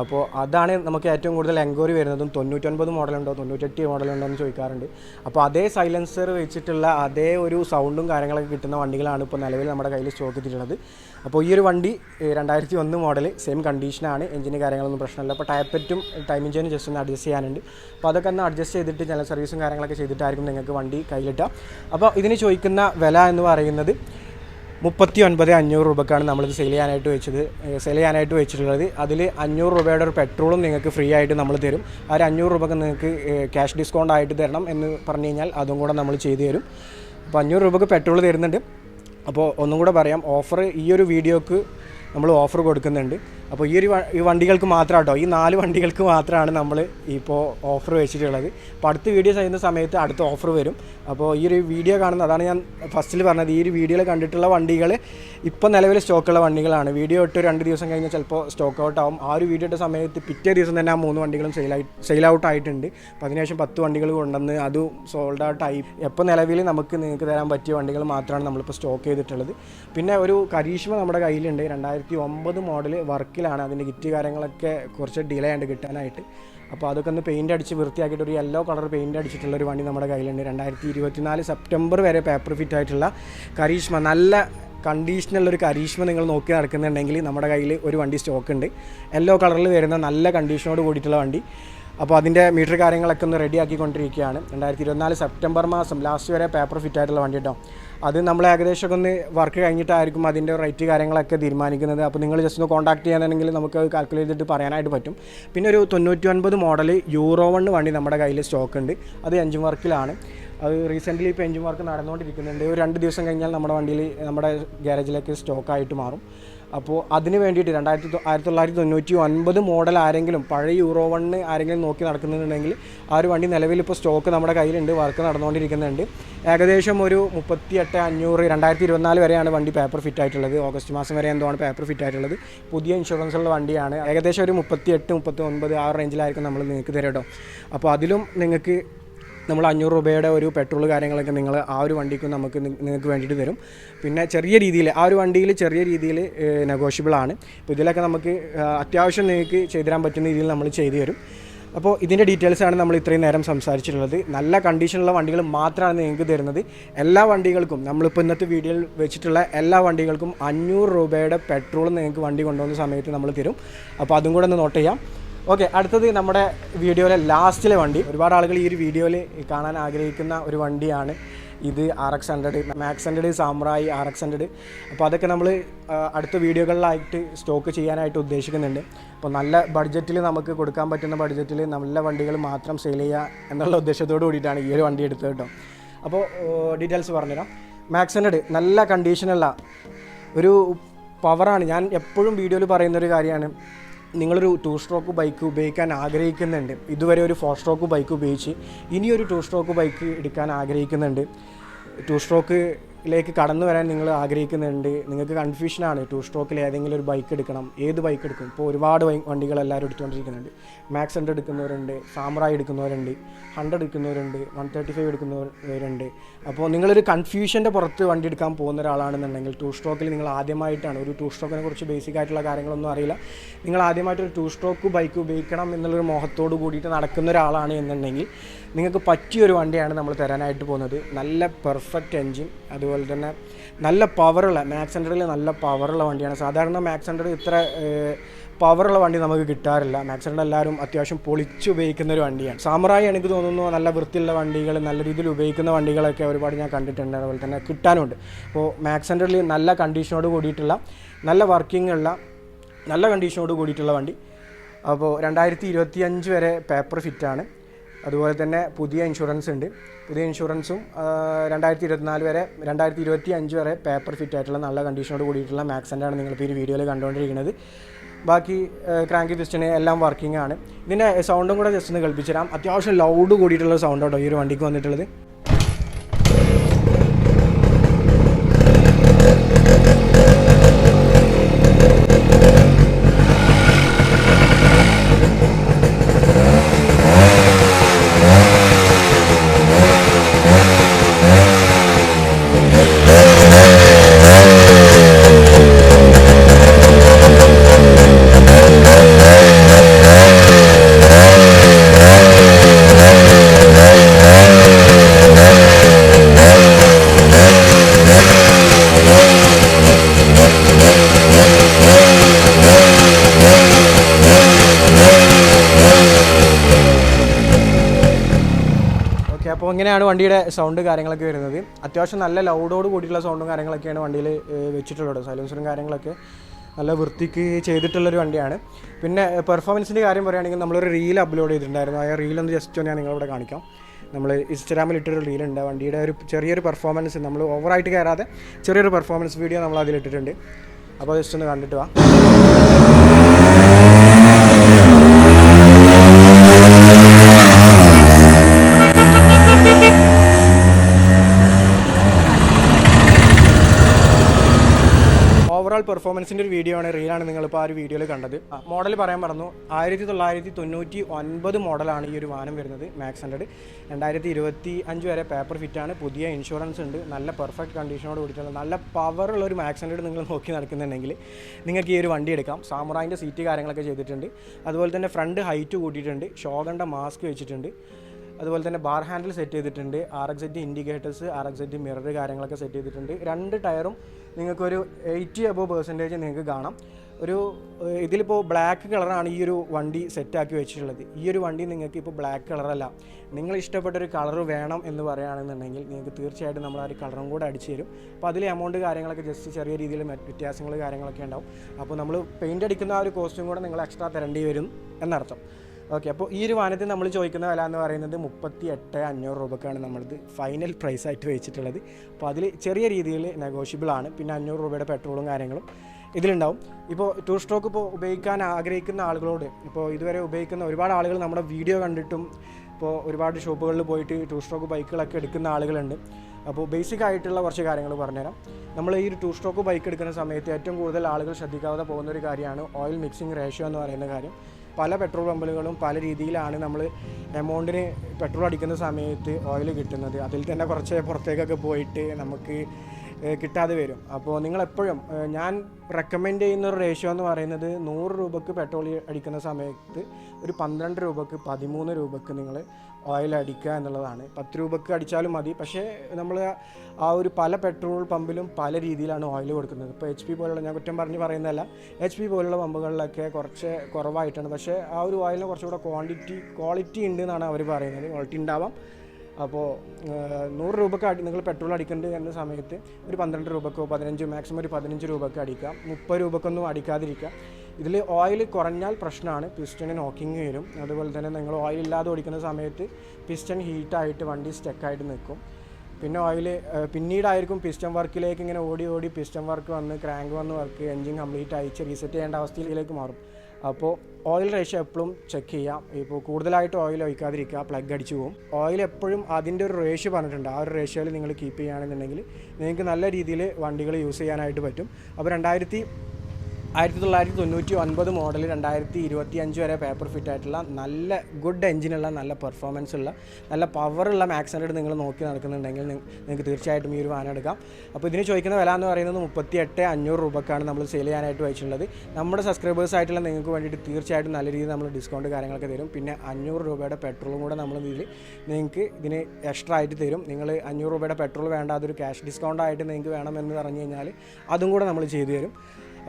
അപ്പോൾ അതാണ് നമുക്ക് ഏറ്റവും കൂടുതൽ എൻക്വയറി വരുന്നതും തൊണ്ണൂറ്റൊൻപത് മോഡലുണ്ടോ തൊണ്ണൂറ്റെട്ട് മോഡലുണ്ടോ എന്ന് ചോദിക്കാറുണ്ട്. അപ്പോൾ അതേ സൈലൻസർ വെച്ചിട്ടുള്ള അതേ ഒരു സൗണ്ടും കാര്യങ്ങളൊക്കെ കിട്ടുന്ന വണ്ടികളാണ് ഇപ്പോൾ നിലവിൽ നമ്മുടെ കയ്യിൽ സ്റ്റോക്ക് എത്തിയിട്ടുള്ളത് അപ്പോൾ ഈ ഒരു വണ്ടി രണ്ടായിരത്തി ഒന്ന് മോഡൽ സെയിം കണ്ടീഷനാണ് എഞ്ചിന് കാര്യങ്ങളൊന്നും പ്രശ്നമില്ല. അപ്പോൾ ടയപ്പറ്റും ടൈമിംഗ് ഇഞ്ചിനും ജസ്റ്റ് ഒന്ന് അഡ്ജസ്റ്റ് ചെയ്യാനുണ്ട്. അപ്പോൾ അതൊക്കെ ഒന്ന് അഡ്ജസ്റ്റ് ചെയ്തിട്ട് ചില സർവീസും കാര്യങ്ങളൊക്കെ ചെയ്തിട്ടായിരിക്കും നിങ്ങൾക്ക് വണ്ടി കയ്യിലിട്ടുക അപ്പോൾ ഇതിന് ചോദിക്കുന്ന വില എന്ന് പറയുന്നത് മുപ്പത്തി ഒൻപത് അഞ്ഞൂറ് രൂപക്കാണ് നമ്മളിത് സെയിൽ ചെയ്യാനായിട്ട് വെച്ചത്. സെയിൽ ചെയ്യാനായിട്ട് വെച്ചിട്ടുള്ളത്. അതിൽ അഞ്ഞൂറ് രൂപയുടെ ഒരു പെട്രോളും നിങ്ങൾക്ക് ഫ്രീ ആയിട്ട് നമ്മൾ തരും. ആ ഒരു അഞ്ഞൂറ് രൂപക്ക് നിങ്ങൾക്ക് ക്യാഷ് ഡിസ്കൗണ്ട് ആയിട്ട് തരണം എന്ന് പറഞ്ഞു കഴിഞ്ഞാൽ അതും കൂടെ നമ്മൾ ചെയ്തു തരും. അപ്പോൾ അഞ്ഞൂറ് രൂപക്ക് പെട്രോൾ തരുന്നുണ്ട്. അപ്പോൾ ഒന്നും കൂടെ പറയാം ഓഫർ ഈ ഒരു വീഡിയോക്ക് നമ്മൾ ഓഫർ കൊടുക്കുന്നുണ്ട്. അപ്പോൾ ഈ ഒരു ഈ വണ്ടികൾക്ക് മാത്രം കേട്ടോ ഈ നാല് വണ്ടികൾക്ക് മാത്രമാണ് നമ്മൾ ഇപ്പോൾ ഓഫർ വെച്ചിട്ടുള്ളത്. അപ്പോൾ അടുത്ത വീഡിയോ ചെയ്യുന്ന സമയത്ത് അടുത്ത ഓഫർ വരും. അപ്പോൾ ഈ ഒരു വീഡിയോ കാണുന്ന അതാണ് ഞാൻ ഫസ്റ്റിൽ പറഞ്ഞത്. ഈ ഒരു വീഡിയോയിൽ കണ്ടിട്ടുള്ള വണ്ടികൾ ഇപ്പോൾ നിലവിൽ സ്റ്റോക്കുള്ള വണ്ടികളാണ്. വീഡിയോ ഇട്ട് രണ്ട് ദിവസം കഴിഞ്ഞാൽ ചിലപ്പോൾ സ്റ്റോക്ക് ഔട്ട് ആവും. ആ ഒരു വീഡിയോ ഇട്ട സമയത്ത് പിറ്റേ ദിവസം തന്നെ ആ മൂന്ന് വണ്ടികളും സെയിലായി സെയിൽ ഔട്ട് ആയിട്ടുണ്ട്. അപ്പോൾ അതിനുശേഷം പത്ത് വണ്ടികൾ കൊണ്ടുവന്ന് അത് സോൾഡ് ഔട്ടായി എപ്പോൾ നിലവിൽ നമുക്ക് നിങ്ങൾക്ക് തരാൻ പറ്റിയ വണ്ടികൾ മാത്രമാണ് നമ്മളിപ്പോൾ സ്റ്റോക്ക് ചെയ്തിട്ടുള്ളത്. പിന്നെ ഒരു കരീഷ്മ നമ്മുടെ കയ്യിലുണ്ട്. രണ്ടായിരത്തി ഒമ്പത് മോഡൽ വർക്കിലാണ് അതിന്റെ കിറ്റ് കാര്യങ്ങളൊക്കെ കുറച്ച് ഡിലേ ഉണ്ട് കിട്ടാനായിട്ട്. അപ്പോൾ അതൊക്കെ ഒന്ന് പെയിന്റ് അടിച്ച് വൃത്തിയാക്കിയിട്ട് ഒരു യെല്ലോ കളർ പെയിന്റ് അടിച്ചിട്ടുള്ള ഒരു വണ്ടി നമ്മുടെ കയ്യിലുണ്ട്. രണ്ടായിരത്തി ഇരുപത്തിനാല് സെപ്റ്റംബർ വരെ പേപ്പർ ഫിറ്റ് ആയിട്ടുള്ള കരീഷ്മ നല്ല കണ്ടീഷനുള്ള ഒരു കരീഷ്മ നിങ്ങൾ നോക്കി നടക്കുന്നുണ്ടെങ്കിൽ നമ്മുടെ കയ്യിൽ ഒരു വണ്ടി സ്റ്റോക്ക് ഉണ്ട്. യെല്ലോ കളറിൽ വരുന്ന നല്ല കണ്ടീഷനോട് കൂടിയിട്ടുള്ള വണ്ടി. അപ്പോൾ അതിന്റെ മീറ്റർ കാര്യങ്ങളൊക്കെ ഒന്ന് റെഡി ആക്കിക്കൊണ്ടിരിക്കുകയാണ്. രണ്ടായിരത്തി ഇരുപത്തിനാല് സെപ്റ്റംബർ മാസം ലാസ്റ്റ് വരെ പേപ്പർ ഫിറ്റ് ആയിട്ടുള്ള വണ്ടി കേട്ടോ അത് നമ്മൾ ഏകദേശം ഒന്ന് വർക്ക് കഴിഞ്ഞിട്ടായിരിക്കും അതിന്റെ റേറ്റ് കാര്യങ്ങളൊക്കെ തീരുമാനിക്കുന്നത്. അപ്പോൾ നിങ്ങൾ ജസ്റ്റ് ഒന്ന് കോൺടാക്ട് ചെയ്യാനാണെങ്കിൽ നമുക്ക് അത് കാൽക്കുലേറ്റ് ചെയ്തിട്ട് പറയാനായിട്ട് പറ്റും. പിന്നെ ഒരു തൊണ്ണൂറ്റി ഒൻപത് മോഡൽ യൂറോ വൺ വണ്ടി നമ്മുടെ കയ്യിൽ സ്റ്റോക്ക് ഉണ്ട്. അത് എഞ്ചിൻ വർക്കിലാണ് അത് റീസെന്റ്ലി ഇപ്പോൾ എഞ്ചിൻ വർക്ക് നടന്നുകൊണ്ടിരിക്കുന്നുണ്ട്. ഒരു രണ്ട് ദിവസം കഴിഞ്ഞാൽ നമ്മുടെ വണ്ടിയിൽ നമ്മുടെ ഗ്യാരേജിലേക്ക് സ്റ്റോക്കായിട്ട് മാറും. അപ്പോൾ അതിന് വേണ്ടിയിട്ട് രണ്ടായിരത്തി ആയിരത്തി തൊള്ളായിരത്തി തൊണ്ണൂറ്റി ഒൻപത് മോഡൽ ആരെങ്കിലും പഴയ യൂറോ വണ്ണ് ആരെങ്കിലും നോക്കി നടക്കുന്നുണ്ടെങ്കിൽ ആ ഒരു വണ്ടി നിലവിൽ ഇപ്പോൾ സ്റ്റോക്ക് നമ്മുടെ കയ്യിലുണ്ട് വർക്ക് നടന്നുകൊണ്ടിരിക്കുന്നുണ്ട്. ഏകദേശം ഒരു മുപ്പത്തി എട്ട് അഞ്ഞൂറ് രണ്ടായിരത്തി ഇരുപത്തിനാല് വരെയാണ് വണ്ടി പേപ്പർ ഫിറ്റ് ആയിട്ടുള്ളത്. ഓഗസ്റ്റ് മാസം വരെ എന്തോ ആണ് പേപ്പർ ഫിറ്റ് ആയിട്ടുള്ളത്. പുതിയ ഇൻഷുറൻസ് ഉള്ള വണ്ടിയാണ്. ഏകദേശം ഒരു മുപ്പത്തി എട്ട് മുപ്പത്തി ഒൻപത് ആ റേഞ്ചിലായിരിക്കും നമ്മൾ നിങ്ങൾക്ക് തരട്ടോ അപ്പോൾ അതിലും നിങ്ങൾക്ക് നമ്മൾ അഞ്ഞൂറ് രൂപയുടെ ഒരു പെട്രോൾ കാര്യങ്ങളൊക്കെ നിങ്ങൾ ആ ഒരു വണ്ടിക്ക് നമുക്ക് നിങ്ങൾക്ക് വേണ്ടിയിട്ട് തരും. പിന്നെ ചെറിയ രീതിയിൽ ആ ഒരു വണ്ടിയിൽ ചെറിയ രീതിയിൽ നെഗോഷ്യബിൾ ആണ്. അപ്പോൾ ഇതിലൊക്കെ നമുക്ക് അത്യാവശ്യം നിങ്ങൾക്ക് ചെയ്തു തരാൻ പറ്റുന്ന രീതിയിൽ നമ്മൾ ചെയ്തു തരും. അപ്പോൾ ഇതിന്റെ ഡീറ്റെയിൽസ് ആണ് നമ്മൾ ഇത്രയും നേരം സംസാരിച്ചിട്ടുള്ളത്. നല്ല കണ്ടീഷനുള്ള വണ്ടികൾ മാത്രമാണ് നിങ്ങൾക്ക് തരുന്നത്. എല്ലാ വണ്ടികൾക്കും നമ്മളിപ്പോൾ ഇന്നത്തെ വീഡിയോയിൽ വെച്ചിട്ടുള്ള എല്ലാ വണ്ടികൾക്കും അഞ്ഞൂറ് രൂപയുടെ പെട്രോൾ നിങ്ങൾക്ക് വണ്ടി കൊണ്ടുവന്ന സമയത്ത് നമ്മൾ തരും. അപ്പോൾ അതും കൂടെ ഒന്ന് നോട്ട് ചെയ്യാം. ഓക്കെ അടുത്തത് നമ്മുടെ വീഡിയോയിലെ ലാസ്റ്റിലെ വണ്ടി. ഒരുപാട് ആളുകൾ ഈ ഒരു വീഡിയോയിൽ കാണാൻ ആഗ്രഹിക്കുന്ന ഒരു വണ്ടിയാണ്. ഇത് R X hundred Max hundred Samurai R X hundred അപ്പോൾ അതൊക്കെ നമ്മൾ അടുത്ത വീഡിയോകളിലായിട്ട് സ്റ്റോക്ക് ചെയ്യാനായിട്ട് ഉദ്ദേശിക്കുന്നുണ്ട്. അപ്പോൾ നല്ല ബഡ്ജറ്റിൽ നമുക്ക് കൊടുക്കാൻ പറ്റുന്ന ബഡ്ജറ്റിൽ നല്ല വണ്ടികൾ മാത്രം സെയിൽ ചെയ്യുക എന്നുള്ള ഉദ്ദേശത്തോട് കൂടിയിട്ടാണ് ഈ ഒരു വണ്ടി എടുത്തത് കേട്ടോ. അപ്പോൾ ഡീറ്റെയിൽസ് പറഞ്ഞുതരാം. മാക്സ് ഹൺഡ്രഡ് നല്ല കണ്ടീഷനുള്ള ഒരു പവറാണ് ഞാൻ എപ്പോഴും വീഡിയോയിൽ പറയുന്നൊരു കാര്യമാണ്. നിങ്ങളൊരു ടു സ്ട്രോക്ക് ബൈക്ക് ഉപയോഗിക്കാൻ ആഗ്രഹിക്കുന്നുണ്ട്. ഇതുവരെ ഒരു ഫോർ സ്ട്രോക്ക് ബൈക്ക് ഉപയോഗിച്ച് ഇനിയൊരു ടു സ്ട്രോക്ക് ബൈക്ക് എടുക്കാൻ ആഗ്രഹിക്കുന്നുണ്ട്. ടു സ്ട്രോക്കിലേക്ക് കടന്നു വരാൻ നിങ്ങൾ ആഗ്രഹിക്കുന്നുണ്ട്. നിങ്ങൾക്ക് കൺഫ്യൂഷനാണ് ടു സ്ട്രോക്കിൽ ഏതെങ്കിലും ഒരു ബൈക്ക് എടുക്കണം. ഏത് ബൈക്ക് എടുക്കും? ഇപ്പോൾ ഒരുപാട് വണ്ടികൾ എല്ലാവരും എടുത്തുകൊണ്ടിരിക്കുന്നുണ്ട്. മാക്സ് ഹൺഡ്രഡ് എടുക്കുന്നവരുണ്ട്. സാമറായി എടുക്കുന്നവരുണ്ട്. ഹൺഡ്രഡ് എടുക്കുന്നവരുണ്ട്. വൺ തേർട്ടി ഫൈവ് എടുക്കുന്നവരുണ്ട്. അപ്പോൾ നിങ്ങളൊരു കൺഫ്യൂഷന്റെ പുറത്ത് വണ്ടി എടുക്കാൻ പോകുന്ന ഒരാളാണെന്നുണ്ടെങ്കിൽ ടു സ്ട്രോക്കിൽ നിങ്ങൾ ആദ്യമായിട്ടാണ്. ഒരു ടു സ്ട്രോക്കിനെ കുറിച്ച് ബേസിക് ആയിട്ടുള്ള കാര്യങ്ങളൊന്നും അറിയില്ല. നിങ്ങൾ ആദ്യമായിട്ട് ഒരു ടു സ്ട്രോക്ക് ബൈക്ക് ഉപയോഗിക്കണം എന്നുള്ളൊരു മോഹത്തോട് കൂടിയിട്ട് നടക്കുന്ന ഒരാളാണ് എന്നുണ്ടെങ്കിൽ നിങ്ങൾക്ക് പറ്റിയൊരു വണ്ടിയാണ് നമ്മൾ തരാനായിട്ട് പോകുന്നത്. നല്ല പെർഫെക്റ്റ് എൻജിൻ അതുപോലെ തന്നെ നല്ല പവറുള്ള മാക്സ് ഹൺഡ്രഡിൽ നല്ല പവറുള്ള വണ്ടിയാണ്. സാധാരണ മാക്സ് ഹൺഡ്രഡ് ഇത്ര പവറുള്ള വണ്ടി നമുക്ക് കിട്ടാറില്ല. മാക്സ് ഹൺഡ്രഡ് എല്ലാവരും അത്യാവശ്യം പൊളിച്ച് ഉപയോഗിക്കുന്ന ഒരു വണ്ടിയാണ്. സാമറായി എനിക്ക് തോന്നുന്നു നല്ല വൃത്തിയുള്ള വണ്ടികൾ നല്ല രീതിയിൽ ഉപയോഗിക്കുന്ന വണ്ടികളൊക്കെ ഒരുപാട് ഞാൻ കണ്ടിട്ടുണ്ട്. അതുപോലെ തന്നെ കിട്ടാനുണ്ട്. അപ്പോൾ മാക്സ് ഹൺഡ്രഡിൽ നല്ല കണ്ടീഷനോട് കൂടിയിട്ടുള്ള നല്ല വർക്കിംഗ് ഉള്ള നല്ല കണ്ടീഷനോട് കൂടിയിട്ടുള്ള വണ്ടി. അപ്പോൾ രണ്ടായിരത്തി ഇരുപത്തി അഞ്ച് വരെ പേപ്പർ ഫിറ്റാണ് അതുപോലെ തന്നെ പുതിയ ഇൻഷുറൻസ് ഉണ്ട്. പുതിയ ഇൻഷുറൻസും രണ്ടായിരത്തി ഇരുപത്തിനാല് വരെ രണ്ടായിരത്തി ഇരുപത്തി അഞ്ച് വരെ പേപ്പർ ഫിറ്റ് ആയിട്ടുള്ള നല്ല കണ്ടീഷനോട് കൂടിയിട്ടുള്ള മാക്സിന്റെ ആണ് നിങ്ങളിപ്പോൾ ഈ വീഡിയോയിൽ കണ്ടുകൊണ്ടിരിക്കുന്നത്. ബാക്കി ക്രാങ്കി പിസ്റ്റന് എല്ലാം വർക്കിംഗ് ആണ്. ഇതിന്റെ സൗണ്ടും കൂടെ ജസ്റ്റ് ഒന്ന് കൽപ്പിച്ചു തരാം. അത്യാവശ്യം ലൗഡ് കൂടിയിട്ടുള്ള സൗണ്ട് കേട്ടോ ഈ ഒരു വണ്ടിക്ക് വന്നിട്ടുള്ളത് ഓക്കെ അപ്പോൾ ഇങ്ങനെയാണ് വണ്ടിയുടെ സൗണ്ട് കാര്യങ്ങളൊക്കെ വരുന്നത്. അത്യാവശ്യം നല്ല ലൗഡോട് കൂടിയിട്ടുള്ള സൗണ്ടും കാര്യങ്ങളൊക്കെയാണ് വണ്ടിയിൽ വെച്ചിട്ടുള്ളത്. സൈലൻസറും കാര്യങ്ങളൊക്കെ നല്ല വൃത്തിക്ക് ചെയ്തിട്ടുള്ളൊരു വണ്ടിയാണ്. പിന്നെ പെർഫോമൻസിന്റെ കാര്യം പറയുകയാണെങ്കിൽ നമ്മളൊരു റീൽ അപ്ലോഡ് ചെയ്തിട്ടുണ്ടായിരുന്നു. ആ റീൽ ഒന്ന് ജസ്റ്റ് ഞാൻ നിങ്ങളിവിടെ കാണിക്കാം. നമ്മൾ ഇൻസ്റ്റാഗ്രാമിൽ ഇട്ടൊരു റീലുണ്ട് വണ്ടിയുടെ ഒരു ചെറിയൊരു പെർഫോമൻസ് നമ്മൾ ഓവറായിട്ട് കയറാതെ ചെറിയൊരു പെർഫോമൻസ് വീഡിയോ നമ്മൾ അതിലിട്ടിട്ടുണ്ട്. അപ്പോൾ ജസ്റ്റ് ഒന്ന് കണ്ടിട്ട് വാ. ഓവറോൾ പെർഫോമൻസിന്റെ ഒരു വീഡിയോ ആണ് റീലാണ് നിങ്ങളിപ്പോൾ ആ ഒരു വീഡിയോയിൽ കണ്ടത്. മോഡൽ പറയാൻ പറഞ്ഞു ആയിരത്തി തൊള്ളായിരത്തി തൊണ്ണൂറ്റി ഒൻപത് മോഡലാണ് ഈ ഒരു വാഹനം വരുന്നത് മാക്സ് ഹൺഡ്രഡ് രണ്ടായിരത്തി ഇരുപത്തി അഞ്ച് വരെ പേപ്പർ ഫിറ്റാണ് പുതിയ ഇൻഷുറൻസ് ഉണ്ട് നല്ല പെർഫെക്റ്റ് കണ്ടീഷനോട് കൂടിയിട്ടുള്ള നല്ല പവറുള്ള ഒരു മാക്സ് ഹൺഡ്രഡ് നിങ്ങൾ നോക്കി നടക്കുന്നുണ്ടെങ്കിൽ നിങ്ങൾക്ക് ഈ ഒരു വണ്ടി എടുക്കാം. സാമുറായിന്റെ സീറ്റ് കാര്യങ്ങളൊക്കെ ചെയ്തിട്ടുണ്ട്. അതുപോലെ തന്നെ ഫ്രണ്ട് ഹൈറ്റ് കൂട്ടിയിട്ടുണ്ട് ഷോഗണ്ട മാസ്ക് വെച്ചിട്ടുണ്ട്. അതുപോലെ തന്നെ ബാർ ഹാൻഡിൽ സെറ്റ് ചെയ്തിട്ടുണ്ട് ആർ എക്സ് എറ്റ് ഇൻഡിക്കേറ്റേഴ്സ് ആർ എക്സ് എറ്റ് മിറർ കാര്യങ്ങളൊക്കെ സെറ്റ് ചെയ്തിട്ടുണ്ട്. രണ്ട് ടയറും നിങ്ങൾക്കൊരു എയ്റ്റി അബോവ് പെർസെന്റേജ് നിങ്ങൾക്ക് കാണാം. ഒരു ഇതിലിപ്പോൾ ബ്ലാക്ക് കളറാണ് ഈ ഒരു വണ്ടി സെറ്റാക്കി വെച്ചിട്ടുള്ളത്. ഈ ഒരു വണ്ടി നിങ്ങൾക്ക് ഇപ്പോൾ ബ്ലാക്ക് കളറല്ല നിങ്ങൾ ഇഷ്ടപ്പെട്ട ഒരു കളർ വേണം എന്ന് പറയുകയാണെന്നുണ്ടെങ്കിൽ നിങ്ങൾക്ക് തീർച്ചയായിട്ടും നമ്മൾ ആ ഒരു കളറും കൂടെ അടിച്ചു തരും. അപ്പോൾ അതിൽ എമൗണ്ട് കാര്യങ്ങളൊക്കെ ജസ്റ്റ് ചെറിയ രീതിയിൽ വ്യത്യാസങ്ങൾ കാര്യങ്ങളൊക്കെ ഉണ്ടാവും. അപ്പോൾ നമ്മൾ പെയിന്റ് അടിക്കുന്ന ആ ഒരു കോസ്റ്റും കൂടെ നിങ്ങൾ എക്സ്ട്രാ തരേണ്ടി വരും എന്നർത്ഥം. ഓക്കെ അപ്പോൾ ഈ ഒരു വാഹനത്തിൽ നമ്മൾ ചോദിക്കുന്ന വില എന്ന് പറയുന്നത് മുപ്പത്തി എട്ട് അഞ്ഞൂറ് രൂപക്കാണ് നമ്മളത് ഫൈനൽ പ്രൈസ് ആയിട്ട് വെച്ചിട്ടുള്ളത്. അപ്പോൾ അതിൽ ചെറിയ രീതിയിൽ നെഗോഷ്യബിൾ ആണ്. പിന്നെ അഞ്ഞൂറ് രൂപയുടെ പെട്രോളും കാര്യങ്ങളും ഇതിലുണ്ടാവും. ഇപ്പോൾ ടൂ സ്ട്രോക്ക് ഇപ്പോൾ ഉപയോഗിക്കാൻ ആഗ്രഹിക്കുന്ന ആളുകളോട് ഇപ്പോൾ ഇതുവരെ ഉപയോഗിക്കുന്ന ഒരുപാട് ആളുകൾ നമ്മുടെ വീഡിയോ കണ്ടിട്ടും ഇപ്പോൾ ഒരുപാട് ഷോപ്പുകളിൽ പോയിട്ട് ടൂ സ്ട്രോക്ക് ബൈക്കുകളൊക്കെ എടുക്കുന്ന ആളുകളുണ്ട്. അപ്പോൾ ബേസിക് ആയിട്ടുള്ള കുറച്ച് കാര്യങ്ങൾ പറഞ്ഞുതരാം. നമ്മൾ ഈ ഒരു ടൂ സ്ട്രോക്ക് ബൈക്ക് എടുക്കുന്ന സമയത്ത് ഏറ്റവും കൂടുതൽ ആളുകൾ ശ്രദ്ധിക്കാതെ പോകുന്ന ഒരു കാര്യമാണ് ഓയിൽ മിക്സിംഗ് റേഷ്യോ എന്ന് പറയുന്ന കാര്യം. പല പെട്രോൾ പമ്പുകളും പല രീതിയിലാണ് നമ്മൾ എമൗണ്ടിന് പെട്രോൾ അടിക്കുന്ന സമയത്ത് ഓയിൽ കിട്ടുന്നത്. അതിൽ തന്നെ കുറച്ച് പുറത്തേക്കൊക്കെ പോയിട്ട് നമുക്ക് കിട്ടാതെ വരും. അപ്പോൾ നിങ്ങൾ എപ്പോഴും ഞാൻ റെക്കമെൻഡ് ചെയ്യുന്ന ഒരു റേഷ്യോ എന്ന് പറയുന്നത് നൂറ് രൂപക്ക് പെട്രോൾ അടിക്കുന്ന സമയത്ത് ഒരു പന്ത്രണ്ട് രൂപക്ക് പതിമൂന്ന് രൂപക്ക് നിങ്ങൾ ഓയിൽ അടിക്കുക എന്നുള്ളതാണ്. പത്ത് രൂപക്ക് അടിച്ചാലും മതി. പക്ഷേ നമ്മൾ ആ ഒരു പല പെട്രോൾ പമ്പിലും പല രീതിയിലാണ് ഓയിൽ കൊടുക്കുന്നത്. ഇപ്പോൾ എച്ച് പി പോലുള്ള ഞാൻ കുറ്റം പറഞ്ഞ് പറയുന്നതല്ല എച്ച് പി പോലുള്ള പമ്പുകളിലൊക്കെ കുറച്ച് കുറവായിട്ടാണ്. പക്ഷേ ആ ഒരു ഓയിലിന് കുറച്ചുകൂടെ ക്വാണ്ടിറ്റി ക്വാളിറ്റി ഉണ്ട് എന്നാണ് അവർ പറയുന്നത്. ക്വാളിറ്റി ഉണ്ടാവാം. അപ്പോൾ നൂറ് രൂപക്ക് അടി നിങ്ങൾ പെട്രോൾ അടിക്കേണ്ടി വരുന്ന സമയത്ത് ഒരു പന്ത്രണ്ട് രൂപക്കോ പതിനഞ്ച് മാക്സിമം ഒരു പതിനഞ്ച് രൂപക്ക് അടിക്കാം. മുപ്പത് രൂപക്കൊന്നും അടിക്കാതിരിക്കാം ഇതിൽ ഓയിൽ കുറഞ്ഞാൽ പ്രശ്നമാണ്. പിസ്റ്റന് നോക്കിങ് വരും. അതുപോലെ തന്നെ നിങ്ങൾ ഓയിൽ ഇല്ലാതെ ഓടിക്കുന്ന സമയത്ത് പിസ്റ്റൺ ഹീറ്റായിട്ട് വണ്ടി സ്റ്റക്കായിട്ട് നിൽക്കും. പിന്നെ ഓയിൽ പിന്നീടായിരിക്കും പിസ്റ്റം വർക്കിലേക്ക് ഇങ്ങനെ ഓടി ഓടി പിസ്റ്റം വർക്ക് വന്ന് ക്രാങ്ക് വന്ന് വർക്ക് എൻജിൻ കംപ്ലീറ്റ് അയച്ച് റീസെറ്റ് ചെയ്യേണ്ട അവസ്ഥയിലേക്ക് മാറും. അപ്പോൾ ഓയിൽ റേഷ്യോ എപ്പോഴും ചെക്ക് ചെയ്യാം. ഇപ്പോൾ കൂടുതലായിട്ട് ഓയിൽ ഒഴിക്കാതിരിക്കുക പ്ലഗ് അടിച്ചു പോകും ഓയിൽ എപ്പോഴും അതിന്റെ ഒരു റേഷ്യോ പറഞ്ഞിട്ടുണ്ട്. ആ ഒരു റേഷ്യോയിൽ നിങ്ങൾ കീപ്പ് ചെയ്യുകയാണെന്നുണ്ടെങ്കിൽ നിങ്ങൾക്ക് നല്ല രീതിയിൽ വണ്ടികൾ യൂസ് ചെയ്യാനായിട്ട് പറ്റും. അപ്പോൾ രണ്ടായിരത്തി ആയിരത്തി തൊള്ളായിരത്തി തൊണ്ണൂറ്റി ഒൻപത് മോഡൽ രണ്ടായിരത്തി ഇരുപത്തി അഞ്ച് വരെ പേപ്പർ ഫിറ്റ് ആയിട്ടുള്ള നല്ല ഗുഡ് എഞ്ചിനുള്ള നല്ല പെർഫോമൻസ് ഉള്ള നല്ല പവറുള്ള മാക്സിന്റെ നിങ്ങൾ നോക്കി നടക്കുന്നുണ്ടെങ്കിൽ നിങ്ങൾക്ക് തീർച്ചയായിട്ടും ഈ ഒരു വാഹനം എടുക്കാം. അപ്പോൾ ഇതിന് ചോദിക്കുന്ന വില എന്ന് പറയുന്നത് മുപ്പത്തി എട്ട് അഞ്ഞൂറ് രൂപക്കാണ് നമ്മൾ സെയിൽ ചെയ്യാനായിട്ട് വെച്ചിട്ടുള്ളത്. നമ്മുടെ സബ്സ്ക്രൈബേഴ്സ് ആയിട്ടുള്ള നിങ്ങൾക്ക് വേണ്ടിയിട്ട് തീർച്ചയായിട്ടും നല്ല രീതിയിൽ നമ്മൾ ഡിസ്കൗണ്ട് കാര്യങ്ങളൊക്കെ തരും. പിന്നെ അഞ്ഞൂറ് രൂപയുടെ പെട്രോളും കൂടെ നമ്മൾ ഇതിൽ നിങ്ങൾക്ക് ഇതിന് എക്സ്ട്രാ ആയിട്ട് തരും. നിങ്ങൾ അഞ്ഞൂറ് രൂപയുടെ പെട്രോൾ വേണ്ട അതൊരു ക്യാഷ് ഡിസ്കൗണ്ട് ആയിട്ട് നിങ്ങൾക്ക് വേണമെന്ന് പറഞ്ഞു കഴിഞ്ഞാൽ അതും കൂടെ നമ്മൾ ചെയ്തു തരും.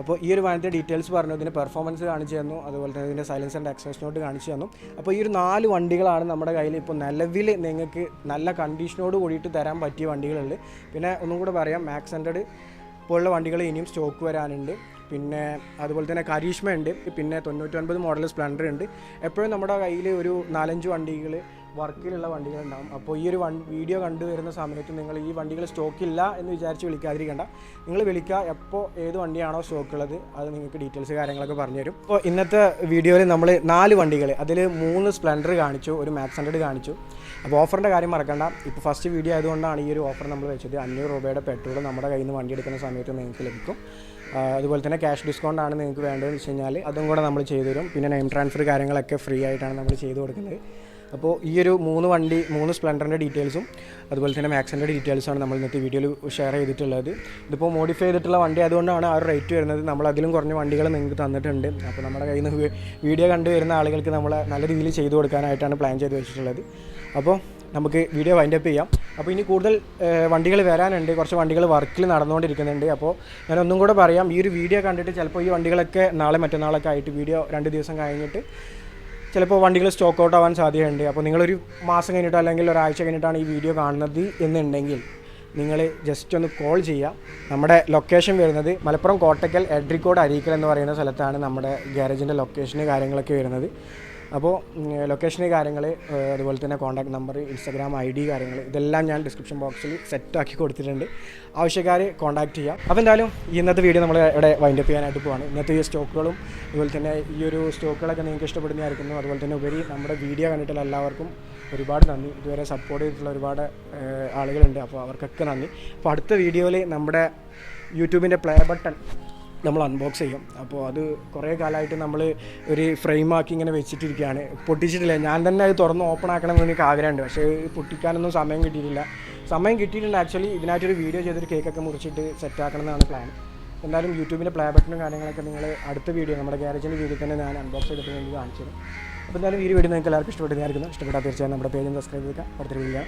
അപ്പോൾ ഈ ഒരു വണ്ടിയുടെ ഡീറ്റെയിൽസ് പറഞ്ഞു ഇതിന്റെ പെർഫോമൻസ് കാണിച്ചു തന്നു അതുപോലെ തന്നെ ഇതിന്റെ സൈലൻസ് ആൻഡ് എക്സസ് നോട്ട് കാണിച്ചു തന്നു. അപ്പോൾ ഈ ഒരു നാല് വണ്ടികളാണ് നമ്മുടെ കയ്യിൽ ഇപ്പോൾ നിലവിൽ നിങ്ങൾക്ക് നല്ല കണ്ടീഷനോട് കൂടിയിട്ട് തരാൻ പറ്റിയ വണ്ടികളുണ്ട്. പിന്നെ ഒന്നും കൂടെ പറയാം മാക്സ് ഹൺഡ്രഡ് പോലുള്ള വണ്ടികൾ ഇനിയും സ്റ്റോക്ക് വരാനുണ്ട്. പിന്നെ അതുപോലെ തന്നെ കരീഷ്മ ഉണ്ട് പിന്നെ തൊണ്ണൂറ്റൊൻപത് മോഡൽ സ്പ്ലൻഡർ ഉണ്ട്. എപ്പോഴും നമ്മുടെ കയ്യിൽ ഒരു നാലഞ്ച് വണ്ടികൾ വർക്കിലുള്ള വണ്ടികളുണ്ടാവും. അപ്പോൾ ഈ ഒരു വൺ വീഡിയോ കണ്ടുവരുന്ന സമയത്ത് നിങ്ങൾ ഈ വണ്ടികൾ സ്റ്റോക്കില്ല എന്ന് വിചാരിച്ച് വിളിക്കാതിരിക്കേണ്ട. നിങ്ങൾ വിളിക്കുക എപ്പോൾ ഏത് വണ്ടിയാണോ സ്റ്റോക്ക് ഉള്ളത് അത് നിങ്ങൾക്ക് ഡീറ്റെയിൽസ് കാര്യങ്ങളൊക്കെ പറഞ്ഞു തരും അപ്പോൾ ഇന്നത്തെ വീഡിയോയിൽ നമ്മൾ നാല് വണ്ടികൾ അതിൽ മൂന്ന് സ്പ്ലെൻഡർ കാണിച്ചു ഒരു മാക്സ് ഹൺഡ്രഡ് കാണിച്ചു. അപ്പോൾ ഓഫറിന്റെ കാര്യം മറക്കണ്ട. ഇപ്പോൾ ഫസ്റ്റ് വീഡിയോ ആയതുകൊണ്ടാണ് ഈ ഒരു ഓഫർ നമ്മൾ വെച്ചത്. അഞ്ഞൂറ് രൂപയുടെ പെട്രോൾ നമ്മുടെ കയ്യിൽ നിന്ന് വണ്ടി എടുക്കുന്ന സമയത്ത് നിങ്ങൾക്ക് ലഭിക്കും. അതുപോലെ തന്നെ ക്യാഷ് ഡിസ്കൗണ്ട് ആണ് നിങ്ങൾക്ക് വേണ്ടതെന്ന് വെച്ച് കഴിഞ്ഞാൽ അതും കൂടെ നമ്മൾ ചെയ്തു തരും പിന്നെ നെയിം ട്രാൻസ്ഫർ കാര്യങ്ങളൊക്കെ ഫ്രീ ആയിട്ടാണ് നമ്മൾ ചെയ്തു കൊടുക്കുന്നത്. അപ്പോൾ ഈ ഒരു മൂന്ന് വണ്ടി മൂന്ന് സ്പ്ലെൻഡറിന്റെ ഡീറ്റെയിൽസും അതുപോലെ തന്നെ മാക്സിന്റെ ഡീറ്റെയിൽസാണ് നമ്മൾ ഇന്നത്തെ വീഡിയോയിൽ ഷെയർ ചെയ്തിട്ടുള്ളത്. ഇതിപ്പോൾ മോഡിഫൈ ചെയ്തിട്ടുള്ള വണ്ടി അതുകൊണ്ടാണ് ആ ഒരു റേറ്റ് വരുന്നത്. നമ്മൾ അതിലും കുറഞ്ഞ വണ്ടികൾ നിങ്ങൾക്ക് തന്നിട്ടുണ്ട്. അപ്പോൾ നമ്മുടെ കയ്യിൽ നിന്ന് വീഡിയോ കണ്ടു വരുന്ന ആളുകൾക്ക് നമ്മൾ നല്ല രീതിയിൽ ചെയ്തു കൊടുക്കാനായിട്ടാണ് പ്ലാൻ ചെയ്ത് വെച്ചിട്ടുള്ളത്. അപ്പോൾ നമുക്ക് വീഡിയോ വൈൻഡപ്പ് ചെയ്യാം. അപ്പോൾ ഇനി കൂടുതൽ വണ്ടികൾ വരാനുണ്ട്. കുറച്ച് വണ്ടികൾ വർക്കിൽ നടന്നുകൊണ്ടിരിക്കുന്നുണ്ട്. അപ്പോൾ ഞാൻ ഒന്നും കൂടെ പറയാം. ഈ ഒരു വീഡിയോ കണ്ടിട്ട് ചിലപ്പോൾ ഈ വണ്ടികളൊക്കെ നാളെ മറ്റന്നാളൊക്കെ ആയിട്ട് വീഡിയോ രണ്ട് ദിവസം കഴിഞ്ഞിട്ട് ചിലപ്പോൾ വണ്ടികൾ സ്റ്റോക്ക് ഔട്ട് ആവാൻ സാധ്യതയുണ്ട്. അപ്പോൾ നിങ്ങളൊരു മാസം കഴിഞ്ഞിട്ടോ അല്ലെങ്കിൽ ഒരാഴ്ച കഴിഞ്ഞിട്ടാണ് ഈ വീഡിയോ കാണുന്നത് എന്നുണ്ടെങ്കിൽ നിങ്ങൾ ജസ്റ്റ് ഒന്ന് കോൾ ചെയ്യുക നമ്മുടെ ലൊക്കേഷൻ വരുന്നത് മലപ്പുറം കോട്ടക്കൽ എഡ്രിക്കോട് അരീക്കൽ എന്ന് പറയുന്ന സ്ഥലത്താണ് നമ്മുടെ ഗ്യാരേജിന്റെ ലൊക്കേഷന് കാര്യങ്ങളൊക്കെ വരുന്നത്. അപ്പോൾ ലൊക്കേഷന് കാര്യങ്ങൾ അതുപോലെ തന്നെ contact number Instagram I D കാര്യങ്ങൾ ഇതെല്ലാം ഞാൻ ഡിസ്ക്രിപ്ഷൻ ബോക്സിൽ സെറ്റാക്കി കൊടുത്തിട്ടുണ്ട്. ആവശ്യക്കാർ കോൺടാക്ട് ചെയ്യാം. അപ്പോൾ എന്തായാലും ഇന്നത്തെ വീഡിയോ നമ്മൾ ഇവിടെ വൈൻഡപ്പ് ചെയ്യാനായിട്ട് പോവാണ്. ഇന്നത്തെ ഈ സ്റ്റോക്കുകളും അതുപോലെ തന്നെ ഈ ഒരു സ്റ്റോക്കുകളൊക്കെ നിങ്ങൾക്ക് ഇഷ്ടപ്പെടുന്നതായിരിക്കുന്നു. അതുപോലെ തന്നെ ഉപരി നമ്മുടെ വീഡിയോ കണ്ടിട്ടുള്ള എല്ലാവർക്കും ഒരുപാട് നന്ദി. ഇതുവരെ സപ്പോർട്ട് ചെയ്തിട്ടുള്ള ഒരുപാട് ആളുകളുണ്ട്. അപ്പോൾ അവർക്കൊക്കെ നന്ദി. അപ്പോൾ അടുത്ത വീഡിയോയിൽ നമ്മുടെ യൂട്യൂബിന്റെ പ്ലേ ബട്ടൺ നമ്മൾ അൺബോക്സ് ചെയ്യും. അപ്പോൾ അത് കുറേ കാലമായിട്ട് നമ്മൾ ഒരു ഫ്രെയിമാക്കി ഇങ്ങനെ വെച്ചിട്ടിരിക്കുകയാണ്. പൊട്ടിച്ചിട്ടില്ല. ഞാൻ തന്നെ അത് തുറന്ന് ഓപ്പൺ ആക്കണമെന്ന് എനിക്ക് ആഗ്രഹമുണ്ട്. പക്ഷേ പൊട്ടിക്കാനൊന്നും സമയം കിട്ടിയിട്ടില്ല. സമയം കിട്ടിയിട്ടുണ്ട്. ആക്ച്വലി ഇതിനായിട്ടൊരു വീഡിയോ ചെയ്തൊരു കേക്കൊക്കെ മുറിച്ചിട്ട് സെറ്റ് എന്നാണ് പ്ലാൻ എന്തായാലും യൂട്യൂബിന്റെ പ്ലേ ബട്ടണും കാര്യങ്ങളൊക്കെ നിങ്ങൾ അടുത്ത വീഡിയോ നമ്മുടെ ഗ്യാരേജിന്റെ വീഡിയോ തന്നെ ഞാൻ അൺബോക്സ് ചെയ്തിട്ട് നിങ്ങൾക്ക് കാണിച്ചു തരും. അപ്പോൾ എന്തായാലും ഈ വീഡിയോ നിങ്ങൾക്ക് എല്ലാവർക്കും ഇഷ്ടപ്പെട്ടു വിചാരിക്കുന്നു. ഇഷ്ടപ്പെട്ടാൽ തീർച്ചയായും നമ്മുടെ പേജ് സബ്സ്ക്രൈബ് ചെയ്യുക. അടുത്തൊരു വീഡിയോ